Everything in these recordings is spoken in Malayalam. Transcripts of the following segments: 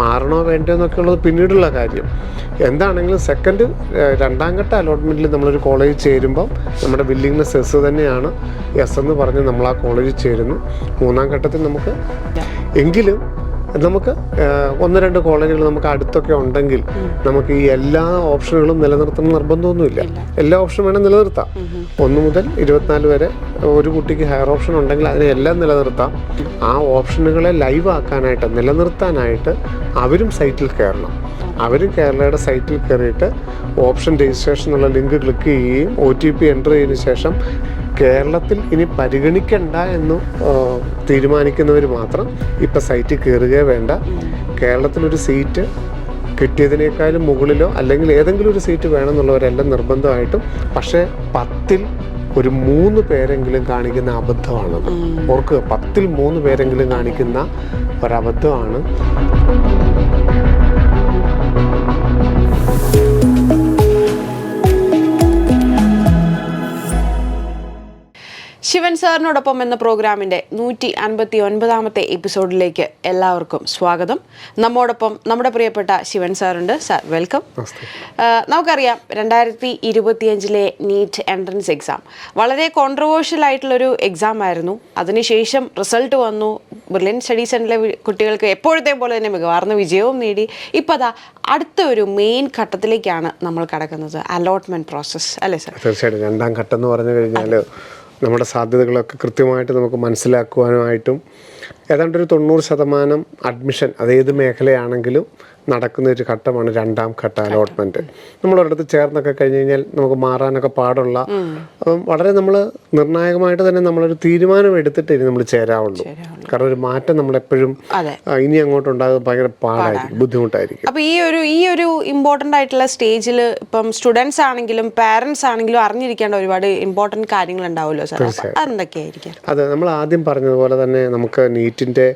മാറണോ വേണ്ടോ എന്നൊക്കെ ഉള്ളത് പിന്നീടുള്ള കാര്യം. എന്താണെങ്കിലും സെക്കൻഡ് രണ്ടാം ഘട്ട അലോട്ട്മെന്റിൽ നമ്മളൊരു കോളേജിൽ ചേരുമ്പം നമ്മുടെ വില്ലിങ്നെസ് എസ് തന്നെയാണ്. എസ് എന്ന് പറഞ്ഞ് നമ്മൾ ആ കോളേജിൽ ചേരുന്നു. മൂന്നാം ഘട്ടത്തിൽ നമുക്ക് എങ്കിലും നമുക്ക് ഒന്ന് രണ്ട് കോളേജുകൾ നമുക്ക് അടുത്തൊക്കെ ഉണ്ടെങ്കിൽ നമുക്ക് ഈ എല്ലാ ഓപ്ഷനുകളും നിലനിർത്തണം നിർബന്ധമൊന്നുമില്ല. എല്ലാ ഓപ്ഷനും വേണം നിലനിർത്താം. ഒന്ന് മുതൽ ഇരുപത്തിനാല് വരെ ഒരു കുട്ടിക്ക് ഹയർ ഓപ്ഷൻ ഉണ്ടെങ്കിൽ അതിനെ എല്ലാം നിലനിർത്താം. ആ ഓപ്ഷനുകളെ ലൈവ് ആക്കാനായിട്ട് നിലനിർത്താനായിട്ട് അവരും സൈറ്റിൽ കയറണം. അവരും കേരളയുടെ സൈറ്റിൽ കയറിയിട്ട് ഓപ്ഷൻ രജിസ്ട്രേഷൻ എന്നുള്ള ലിങ്ക് ക്ലിക്ക് ചെയ്യുകയും ഒ ടി പി എന്റർ ചെയ്തതിന് ശേഷം കേരളത്തിൽ ഇനി പരിഗണിക്കണ്ട എന്ന് തീരുമാനിക്കുന്നവർ മാത്രം ഇപ്പം സൈറ്റിൽ കയറുകയോ വേണ്ട. കേരളത്തിലൊരു സീറ്റ് കിട്ടിയതിനേക്കാളും മുകളിലോ അല്ലെങ്കിൽ ഏതെങ്കിലും ഒരു സീറ്റ് വേണമെന്നുള്ളവരെല്ലാം നിർബന്ധമായിട്ടും പക്ഷേ പത്തിൽ ഒരു മൂന്ന് പേരെങ്കിലും കാണിക്കുന്ന അബദ്ധമാണ്. ഓർക്കുക പത്തിൽ മൂന്ന് പേരെങ്കിലും കാണിക്കുന്ന ഒരബദ്ധമാണ്. ശിവൻ സാറിനോടൊപ്പം എന്ന പ്രോഗ്രാമിന്റെ നൂറ്റി അൻപത്തി ഒൻപതാമത്തെ എപ്പിസോഡിലേക്ക് എല്ലാവർക്കും സ്വാഗതം. നമ്മോടൊപ്പം നമ്മുടെ പ്രിയപ്പെട്ട ശിവൻ സാറുണ്ട്. സാർ വെൽക്കം നമുക്കറിയാം രണ്ടായിരത്തി ഇരുപത്തിയഞ്ചിലെ നീറ്റ് എൻട്രൻസ് എക്സാം. വളരെ കോൺട്രവേഴ്ഷ്യൽ ആയിട്ടുള്ളൊരു എക്സാം ആയിരുന്നു. അതിനുശേഷം റിസൾട്ട് വന്നു. ബ്രില്യൻ സ്റ്റഡി സെന്ററിലെ കുട്ടികൾക്ക് എപ്പോഴത്തെ പോലെ തന്നെ മികവാർന്ന വിജയവും നേടി. ഇപ്പോൾ അതാ അടുത്ത ഒരു മെയിൻ ഘട്ടത്തിലേക്കാണ് നമ്മൾ കടക്കുന്നത്. അലോട്ട്മെന്റ് പ്രോസസ്സ് അല്ലേ സാർ? തീർച്ചയായിട്ടും. രണ്ടാം ഘട്ടം എന്ന് പറഞ്ഞു കഴിഞ്ഞാൽ നമ്മുടെ സാധ്യതകളൊക്കെ കൃത്യമായിട്ട് നമുക്ക് മനസ്സിലാക്കുവാനുമായിട്ടും ഏതാണ്ട് ഒരു തൊണ്ണൂറ് ശതമാനം അഡ്മിഷൻ അതേത് മേഖലയാണെങ്കിലും നടക്കുന്ന ഒരു ഘട്ടമാണ് രണ്ടാം ഘട്ട അലോട്ട്മെന്റ് നമ്മൾ ഒരിടത്ത് ചേർന്നൊക്കെ കഴിഞ്ഞ് കഴിഞ്ഞാൽ നമുക്ക് മാറാനൊക്കെ പാടുള്ള അപ്പം വളരെ നമ്മൾ നിർണായകമായിട്ട് തന്നെ നമ്മളൊരു തീരുമാനം എടുത്തിട്ട് നമ്മൾ ചേരാവുള്ളൂ. കാരണം ഒരു മാറ്റം നമ്മളെപ്പോഴും ഇനി അങ്ങോട്ട് ഉണ്ടാകുന്നത് ഭയങ്കര പാടായിരിക്കും ബുദ്ധിമുട്ടായിരിക്കും. അപ്പൊ ഈ ഒരു ഈ ഒരു ഇമ്പോർട്ടന്റ് ആയിട്ടുള്ള സ്റ്റേജിൽ ഇപ്പം സ്റ്റുഡൻസ് ആണെങ്കിലും പാരന്റ്സ് ആണെങ്കിലും അറിഞ്ഞിരിക്കേണ്ട ഒരുപാട് ഇമ്പോർട്ടന്റ് കാര്യങ്ങൾ ഉണ്ടാവുമല്ലോ സാർ അതെന്തൊക്കെയായിരിക്കും? അതെ നമ്മൾ ആദ്യം പറഞ്ഞതുപോലെ തന്നെ നമുക്ക് നീറ്റിന്റെ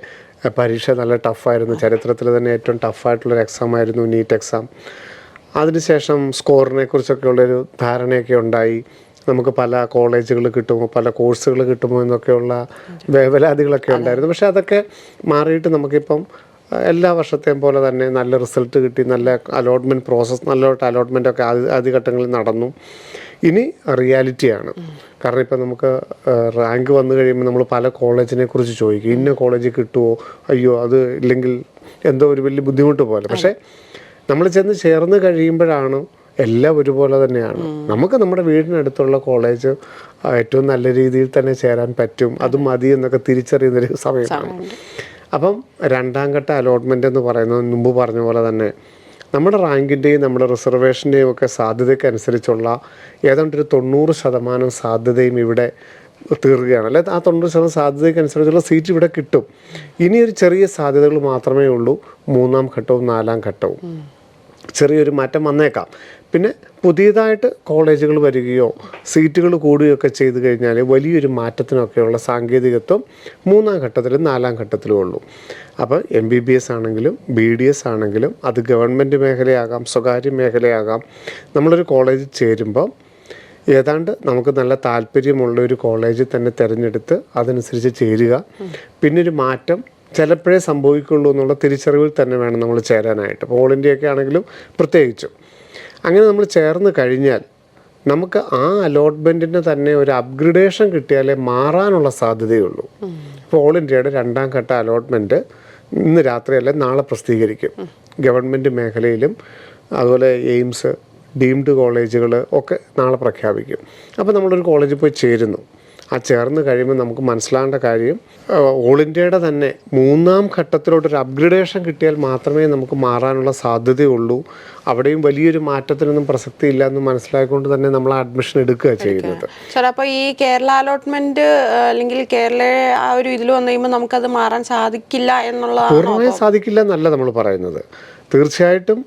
പരീക്ഷ നല്ല ടഫായിരുന്നു ചരിത്രത്തിൽ തന്നെ ഏറ്റവും ടഫായിട്ടുള്ളൊരു എക്സാം ആയിരുന്നു നീറ്റ് എക്സാം അതിനുശേഷം സ്കോറിനെ കുറിച്ചൊക്കെ ഉള്ളൊരു ധാരണയൊക്കെ ഉണ്ടായി. നമുക്ക് പല കോളേജുകൾ കിട്ടുമോ പല കോഴ്സുകൾ കിട്ടുമോ എന്നൊക്കെയുള്ള വേവലാതികളൊക്കെ ഉണ്ടായിരുന്നു. പക്ഷേ അതൊക്കെ മാറിയിട്ട് നമുക്കിപ്പം എല്ലാ വർഷത്തെയും പോലെ തന്നെ നല്ല റിസൾട്ട് കിട്ടി നല്ല അലോട്ട്മെന്റ് പ്രോസസ്സ് നല്ലതായിട്ട് അലോട്ട്മെന്റ് ഒക്കെ ആദ്യ ആദ്യഘട്ടങ്ങളിൽ നടന്നു. ഇനി റിയാലിറ്റിയാണ്. കാരണം ഇപ്പം നമുക്ക് റാങ്ക് വന്നു കഴിയുമ്പോൾ നമ്മൾ പല കോളേജിനെ കുറിച്ച് ചോദിക്കും. ഇന്ന കോളേജ് കിട്ടുമോ അയ്യോ അത് ഇല്ലെങ്കിൽ എന്തോ ഒരു വലിയ ബുദ്ധിമുട്ട് പോലെ. പക്ഷേ നമ്മൾ ചെന്ന് ചേർന്ന് കഴിയുമ്പോഴാണ് എല്ലാം ഒരുപോലെ തന്നെയാണ്. നമുക്ക് നമ്മുടെ വീടിനടുത്തുള്ള കോളേജ് ഏറ്റവും നല്ല രീതിയിൽ തന്നെ ചേരാൻ പറ്റും. അത് മതി എന്നൊക്കെ തിരിച്ചറിയുന്നൊരു സമയമാണ്. അപ്പം രണ്ടാം ഘട്ട അലോട്ട്മെന്റ് എന്ന് പറയുന്നത് മുമ്പ് പറഞ്ഞ പോലെ തന്നെ നമ്മുടെ റാങ്കിന്റെയും നമ്മുടെ റിസർവേഷന്റെയും ഒക്കെ സാധ്യതയ്ക്ക് അനുസരിച്ചുള്ള ഏതാണ്ട് ഒരു തൊണ്ണൂറ് ശതമാനം സാധ്യതയും ഇവിടെ തീർക്കുകയാണ്. അല്ലെ ആ തൊണ്ണൂറ് ശതമാനം സാധ്യതയ്ക്ക് അനുസരിച്ചുള്ള സീറ്റ് ഇവിടെ കിട്ടും. ഇനിയൊരു ചെറിയ സാധ്യതകൾ മാത്രമേ ഉള്ളൂ. മൂന്നാം ഘട്ടവും നാലാം ഘട്ടവും. ചെറിയൊരു മാറ്റം വന്നേക്കാം. പിന്നെ പുതിയതായിട്ട് കോളേജുകൾ വരികയോ സീറ്റുകൾ കൂടുകയോ ഒക്കെ ചെയ്തു കഴിഞ്ഞാൽ വലിയൊരു മാറ്റത്തിനൊക്കെയുള്ള സാങ്കേതികത്വം മൂന്നാം ഘട്ടത്തിലും നാലാം ഘട്ടത്തിലും ഉള്ളൂ. അപ്പോൾ എം ബി ബി എസ് ആണെങ്കിലും ബി ഡി എസ് ആണെങ്കിലും അത് ഗവൺമെന്റ് മേഖലയാകാം സ്വകാര്യ മേഖലയാകാം. നമ്മളൊരു കോളേജിൽ ചേരുമ്പോൾ ഏതാണ്ട് നമുക്ക് നല്ല താല്പര്യമുള്ള ഒരു കോളേജിൽ തന്നെ തിരഞ്ഞെടുത്ത് അതനുസരിച്ച് ചേരുക. പിന്നെ ഒരു മാറ്റം ചിലപ്പോഴേ സംഭവിക്കുള്ളൂ എന്നുള്ള തിരിച്ചറിവിൽ തന്നെ വേണം നമ്മൾ ചേരാനായിട്ട്. ഇപ്പോൾ ഓൾ ഇന്ത്യയൊക്കെ ആണെങ്കിലും പ്രത്യേകിച്ചും. അങ്ങനെ നമ്മൾ ചേർന്ന് കഴിഞ്ഞാൽ നമുക്ക് ആ അലോട്ട്മെന്റിന് തന്നെ ഒരു അപ്ഗ്രഡേഷൻ കിട്ടിയാലേ മാറാനുള്ള സാധ്യതയുള്ളൂ. ഇപ്പോൾ ഓൾ ഇന്ത്യയുടെ രണ്ടാം ഘട്ട അലോട്ട്മെന്റ് ഇന്ന് രാത്രിയല്ല നാളെ പ്രസിദ്ധീകരിക്കും. ഗവൺമെന്റ് മേഖലയിലും അതുപോലെ എയിംസ് ഡീംഡ് കോളേജുകൾ ഒക്കെ നാളെ പ്രഖ്യാപിക്കും. അപ്പോൾ നമ്മളൊരു കോളേജിൽ പോയി ചേരുന്നു. ആ ചേർന്ന് കഴിയുമ്പോൾ നമുക്ക് മനസ്സിലാകേണ്ട കാര്യം ഓൾ ഇന്ത്യയുടെ തന്നെ മൂന്നാം ഘട്ടത്തിലോട്ടൊരു അപ്ഗ്രഡേഷൻ കിട്ടിയാൽ മാത്രമേ നമുക്ക് മാറാനുള്ള സാധ്യതയുള്ളൂ. അവിടെയും വലിയൊരു മാറ്റത്തിനൊന്നും പ്രസക്തി ഇല്ല എന്ന് മനസ്സിലായിക്കൊണ്ട് തന്നെ നമ്മൾ അഡ്മിഷൻ എടുക്കുക. ചെയ്യുന്നത്. സാർ അപ്പോൾ ഈ കേരള അലോട്ട്മെന്റ് അല്ലെങ്കിൽ കേരള ആ ഒരു ഇതിൽ വന്നു കഴിയുമ്പോൾ നമുക്കത് മാറാൻ സാധിക്കില്ല എന്നുള്ള പൂർണമായും സാധിക്കില്ല എന്നല്ല നമ്മൾ പറയുന്നത്. തീർച്ചയായിട്ടും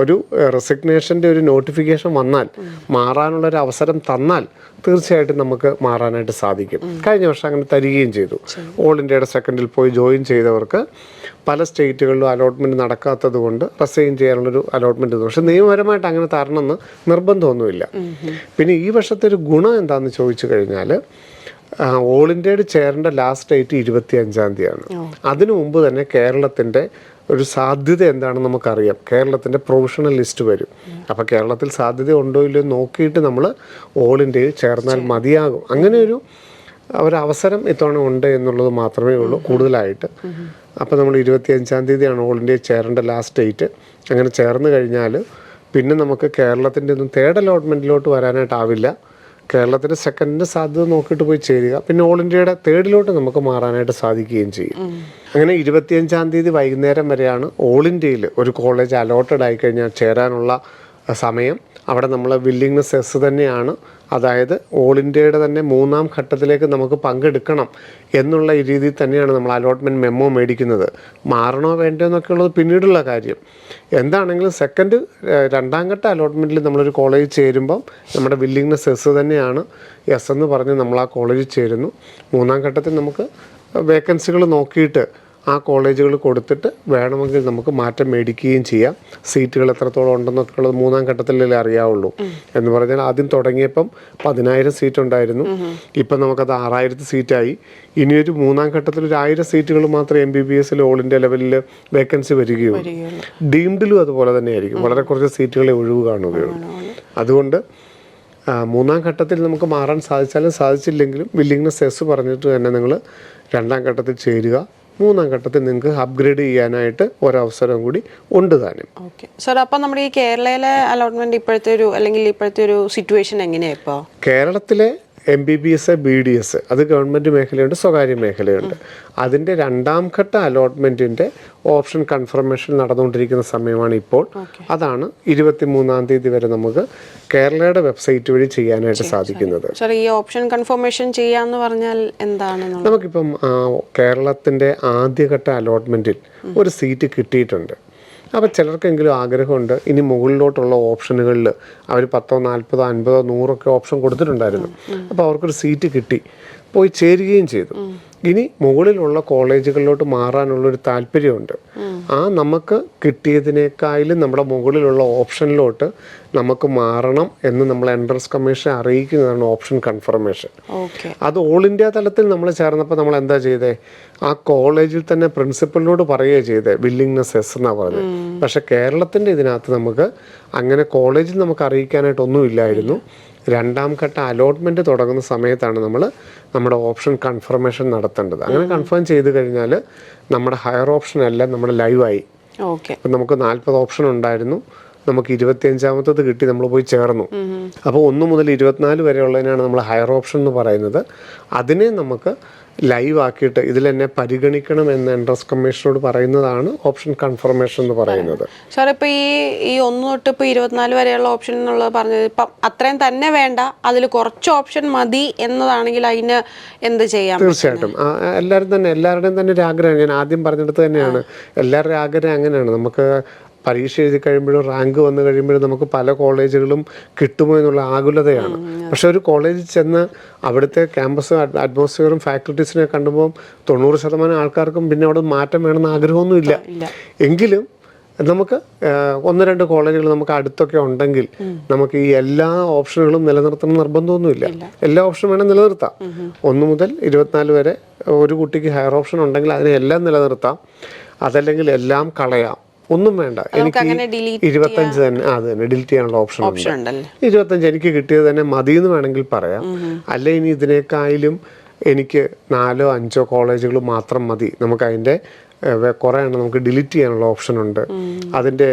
ഒരു റെസിഗ്നേഷന്റെ ഒരു നോട്ടിഫിക്കേഷൻ വന്നാൽ മാറാനുള്ള ഒരു അവസരം തന്നാൽ തീർച്ചയായിട്ടും നമുക്ക് മാറാനായിട്ട് സാധിക്കും. കഴിഞ്ഞ വർഷം അങ്ങനെ തരികയും ചെയ്തു. ഓൾ ഇന്ത്യയുടെ സെക്കൻഡിൽ പോയി ജോയിൻ ചെയ്തവർക്ക് പല സ്റ്റേറ്റുകളിലും അലോട്ട്മെന്റ് നടക്കാത്തത് കൊണ്ട് റെസൈൻ ചെയ്യാനുള്ളൊരു അലോട്ട്മെന്റ് പക്ഷേ നിയമപരമായിട്ട് അങ്ങനെ തരണമെന്ന് നിർബന്ധമൊന്നുമില്ല. പിന്നെ ഈ വർഷത്തെ ഒരു ഗുണം എന്താണെന്ന് ചോദിച്ചു കഴിഞ്ഞാൽ ഓൾ ഇന്ത്യയുടെ ചേരേണ്ട ലാസ്റ്റ് ഡേറ്റ് ഇരുപത്തി അഞ്ചാം തീയതിയാണ്. അതിനു മുമ്പ് തന്നെ കേരളത്തിന്റെ ഒരു സാധ്യത എന്താണെന്ന് നമുക്കറിയാം. കേരളത്തിന്റെ പ്രൊഫഷണൽ ലിസ്റ്റ് വരും. അപ്പോൾ കേരളത്തിൽ സാധ്യത ഉണ്ടോ ഇല്ലയോ നോക്കിയിട്ട് നമ്മൾ ഓൾ ഇന്ത്യയിൽ ചേർന്നാൽ മതിയാകും. അങ്ങനെ ഒരു ഒരവസരം ഇത്തവണ ഉണ്ട് എന്നുള്ളത് മാത്രമേ ഉള്ളൂ കൂടുതലായിട്ട്. അപ്പോൾ നമ്മൾ ഇരുപത്തിയഞ്ചാം തീയതിയാണ് ഓൾ ഇന്ത്യയിൽ ചേരേണ്ട ലാസ്റ്റ് ഡേറ്റ് അങ്ങനെ ചേർന്ന് കഴിഞ്ഞാൽ പിന്നെ നമുക്ക് കേരളത്തിന്റെ ഒന്നും തേർഡ് അലോട്ട്മെന്റിലോട്ട് വരാനായിട്ടാവില്ല കേരളത്തിന്റെ സെക്കൻഡിന്റെ സാധ്യത നോക്കിയിട്ട് പോയി ചേരുക. പിന്നെ ഓൾ ഇന്ത്യയുടെ തേർഡിലോട്ട് നമുക്ക് മാറാനായിട്ട് സാധിക്കുകയും ചെയ്യും. അങ്ങനെ ഇരുപത്തിയഞ്ചാം തീയതി വൈകുന്നേരം വരെയാണ് ഓൾ ഇന്ത്യയിൽ ഒരു കോളേജ് അലോട്ടഡ് ആയി കഴിഞ്ഞാൽ ചേരാനുള്ള സമയം. അവിടെ നമ്മൾ വില്ലിങ്നെസ് എസ് തന്നെയാണ്. അതായത് ഓൾ ഇന്ത്യയുടെ തന്നെ മൂന്നാം ഘട്ടത്തിലേക്ക് നമുക്ക് പങ്കെടുക്കണം എന്നുള്ള രീതിയിൽ തന്നെയാണ് നമ്മൾ അലോട്ട്മെന്റ് മെമ്മോ മേടിക്കുന്നത്. മാറണോ വേണ്ടോ എന്നൊക്കെ ഉള്ളത് പിന്നീടുള്ള കാര്യം. എന്താണെങ്കിലും സെക്കൻഡ് രണ്ടാം ഘട്ട അലോട്ട്മെന്റിൽ നമ്മളൊരു കോളേജ് ചേരുമ്പം നമ്മുടെ വില്ലിങ്നെസ് എസ് തന്നെയാണ്. എസ് എന്ന് പറഞ്ഞ് നമ്മൾ ആ കോളേജിൽ ചേരുന്നു. മൂന്നാം ഘട്ടത്തിൽ നമുക്ക് വേക്കൻസികൾ നോക്കിയിട്ട് ആ കോളേജുകൾ കൊടുത്തിട്ട് വേണമെങ്കിൽ നമുക്ക് മാറ്റം മേടിക്കുകയും ചെയ്യാം. സീറ്റുകൾ എത്രത്തോളം ഉണ്ടെന്നൊക്കെ ഉള്ളത് മൂന്നാം ഘട്ടത്തിലല്ലേ അറിയാവുള്ളൂ. എന്ന് പറഞ്ഞാൽ ആദ്യം തുടങ്ങിയപ്പം പതിനായിരം സീറ്റ് ഉണ്ടായിരുന്നു ഇപ്പം നമുക്കത് ആറായിരത്തി സീറ്റായി. ഇനിയൊരു മൂന്നാം ഘട്ടത്തിൽ ഒരു ആയിരം സീറ്റുകൾ മാത്രമേ എം ബി ബി എസിൽ ഓൾ ഇന്ത്യ ലെവലിൽ വേക്കൻസി വരികയുള്ളൂ. ഡീംഡിലും അതുപോലെ തന്നെയായിരിക്കും. വളരെ കുറച്ച് സീറ്റുകളെ ഒഴിവ് കാണുകയുള്ളൂ. അതുകൊണ്ട് മൂന്നാം ഘട്ടത്തിൽ നമുക്ക് മാറാൻ സാധിച്ചാലും സാധിച്ചില്ലെങ്കിലും വില്ലിങ്നെസ് എസ് പറഞ്ഞിട്ട് തന്നെ നിങ്ങൾ രണ്ടാം ഘട്ടത്തിൽ ചേരുക. മൂന്നാം ഘട്ടത്തിൽ നിങ്ങൾക്ക് അപ്ഗ്രേഡ് ചെയ്യാനായിട്ട് ഒരവസരം കൂടി ഉണ്ട് താനും. ഓക്കെ സാർ അപ്പം നമ്മുടെ ഈ കേരളയിലെ അലോട്ട്മെന്റ് ഇപ്പോഴത്തെ ഒരു അല്ലെങ്കിൽ ഇപ്പോഴത്തെ ഒരു സിറ്റുവേഷൻ എങ്ങനെയാ ഇപ്പോ? കേരളത്തിലെ M B B S B D S അത് ഗവൺമെന്റ് മേഖലയുണ്ട് സ്വകാര്യ മേഖലയുണ്ട്. അതിന്റെ രണ്ടാം ഘട്ട അലോട്ട്മെന്റിന്റെ ഓപ്ഷൻ കൺഫർമേഷൻ നടന്നുകൊണ്ടിരിക്കുന്ന സമയമാണ് ഇപ്പോൾ. അതാണ് ഇരുപത്തി മൂന്നാം തീയതി വരെ നമുക്ക് കേരളയുടെ വെബ്സൈറ്റ് വഴി ചെയ്യാനായിട്ട് സാധിക്കുന്നത്. ഈ ഓപ്ഷൻ കൺഫർമേഷൻ ചെയ്യാന്ന് പറഞ്ഞാൽ എന്താണ് നമുക്കിപ്പം കേരളത്തിന്റെ ആദ്യഘട്ട അലോട്ട്മെന്റിൽ ഒരു സീറ്റ് കിട്ടിയിട്ടുണ്ട്. അപ്പോൾ ചിലർക്കെങ്കിലും ആഗ്രഹമുണ്ട്. ഇനി മുകളിലോട്ടുള്ള ഓപ്ഷനുകളിൽ അവർ പത്തോ നാൽപ്പതോ അൻപതോ നൂറൊക്കെ ഓപ്ഷൻ കൊടുത്തിട്ടുണ്ടായിരുന്നു. അപ്പോൾ അവർക്കൊരു സീറ്റ് കിട്ടി. പോയി ചേരുകയും ചെയ്തു. ഇനി മുകളിലുള്ള കോളേജുകളിലോട്ട് മാറാനുള്ളൊരു താല്പര്യമുണ്ട്. ആ നമുക്ക് കിട്ടിയതിനേക്കാളും നമ്മുടെ മുകളിലുള്ള ഓപ്ഷനിലോട്ട് നമുക്ക് മാറണം എന്ന് നമ്മൾ എൻട്രൻസ് കമ്മീഷൻ അറിയിക്കുന്നതാണ് ഓപ്ഷൻ കൺഫർമേഷൻ. അത് ഓൾ ഇന്ത്യ തലത്തിൽ നമ്മൾ ചേർന്നപ്പോൾ നമ്മൾ എന്താ ചെയ്തേ? ആ കോളേജിൽ തന്നെ പ്രിൻസിപ്പലിനോട് പറയുകയാണ് ചെയ്തേ വില്ലിങ്നെസ് എസ് എന്നാണ് പറഞ്ഞത്. പക്ഷെ കേരളത്തിന്റെ ഇതിനകത്ത് നമുക്ക് അങ്ങനെ കോളേജിൽ നമുക്ക് അറിയിക്കാനായിട്ടൊന്നും ഇല്ലായിരുന്നു. രണ്ടാം ഘട്ട അലോട്ട്മെന്റ് തുടങ്ങുന്ന സമയത്താണ് നമ്മൾ നമ്മുടെ ഓപ്ഷൻ കൺഫർമേഷൻ നടത്തേണ്ടത്. അങ്ങനെ കൺഫേം ചെയ്ത് കഴിഞ്ഞാൽ നമ്മുടെ ഹയർ ഓപ്ഷൻ എല്ലാം നമ്മുടെ ലൈവായി ഓക്കെ. അപ്പം നമുക്ക് നാൽപ്പത് ഓപ്ഷൻ ഉണ്ടായിരുന്നു. നമുക്ക് ഇരുപത്തിയഞ്ചാമത്തത് കിട്ടി നമ്മൾ പോയി ചേർന്നു. അപ്പോൾ ഒന്ന് മുതൽ ഇരുപത്തിനാല് വരെയുള്ളതിനാണ് നമ്മൾ ഹയർ ഓപ്ഷൻ എന്ന് പറയുന്നത്. അതിനെ നമുക്ക് ലൈവ് ആക്കിയിട്ട് ഇതിൽ എന്നെ പരിഗണിക്കണം എന്ന് എൻട്രൻസ് കമ്മീഷനോട് പറയുന്നതാണ് ഓപ്ഷൻ കൺഫർമേഷൻ എന്ന് പറയുന്നത്. സാർ ഇപ്പൊ ഈ ഈ ഒന്ന് തൊട്ട് ഇപ്പൊ ഇരുപത്തിനാല് വരെയുള്ള ഓപ്ഷൻ എന്നുള്ളത് പറഞ്ഞത് ഇപ്പം അത്രയും തന്നെ വേണ്ട അതിൽ കുറച്ച് ഓപ്ഷൻ മതി എന്നതാണെങ്കിൽ അതിന് എന്ത് ചെയ്യാം തീർച്ചയായിട്ടും. എല്ലാവരും തന്നെ എല്ലാവരുടെയും തന്നെ ഒരു ആഗ്രഹം. ഞാൻ ആദ്യം പറഞ്ഞിടത്ത് തന്നെയാണ്. എല്ലാവരുടെയും ആഗ്രഹം അങ്ങനെയാണ്. നമുക്ക് പരീക്ഷ എഴുതി കഴിയുമ്പോഴും റാങ്ക് വന്നു കഴിയുമ്പോഴും നമുക്ക് പല കോളേജുകളും കിട്ടുമോ എന്നുള്ള ആകുലതയാണ്. പക്ഷെ ഒരു കോളേജിൽ ചെന്ന് അവിടുത്തെ ക്യാമ്പസ് അറ്റ്മോസ്ഫിയറും ഫാക്കൽറ്റീസിനെ കണ്ടുമ്പോൾ തൊണ്ണൂറ് ശതമാനം ആൾക്കാർക്കും പിന്നെ അവിടെ മാറ്റം വേണമെന്ന് ആഗ്രഹമൊന്നുമില്ല ഇല്ല. എങ്കിലും നമുക്ക് ഒന്ന് രണ്ട് കോളേജുകൾ നമുക്ക് അടുത്തൊക്കെ ഉണ്ടെങ്കിൽ നമുക്ക് ഈ എല്ലാ ഓപ്ഷനുകളും നിലനിർത്തണം നിർബന്ധമൊന്നുമില്ല എല്ലാ ഓപ്ഷനും വേണം നിലനിർത്താം. ഒന്ന് മുതൽ ഇരുപത്തിനാല് വരെ ഒരു കുട്ടിക്ക് ഹയർ ഓപ്ഷൻ ഉണ്ടെങ്കിൽ അതിനെ എല്ലാം നിലനിർത്താം. അതല്ലെങ്കിൽ എല്ലാം കളയാം. ഒന്നും വേണ്ട. എനിക്ക് ഇരുപത്തഞ്ച് തന്നെ അത് തന്നെ ഡിലീറ്റ് ചെയ്യാനുള്ള ഓപ്ഷൻ ഉണ്ട്. ഇരുപത്തഞ്ച് എനിക്ക് കിട്ടിയത് തന്നെ മതി എന്ന് വേണമെങ്കിൽ പറയാം. അല്ലെ ഇനി ഇതിനേക്കായാലും എനിക്ക് നാലോ അഞ്ചോ കോളേജുകൾ മാത്രം മതി. നമുക്ക് അതിന്റെ കുറേ എണ്ണം നമുക്ക് ഡിലീറ്റ് ചെയ്യാനുള്ള ഓപ്ഷൻ ഉണ്ട്. അതിന്റെ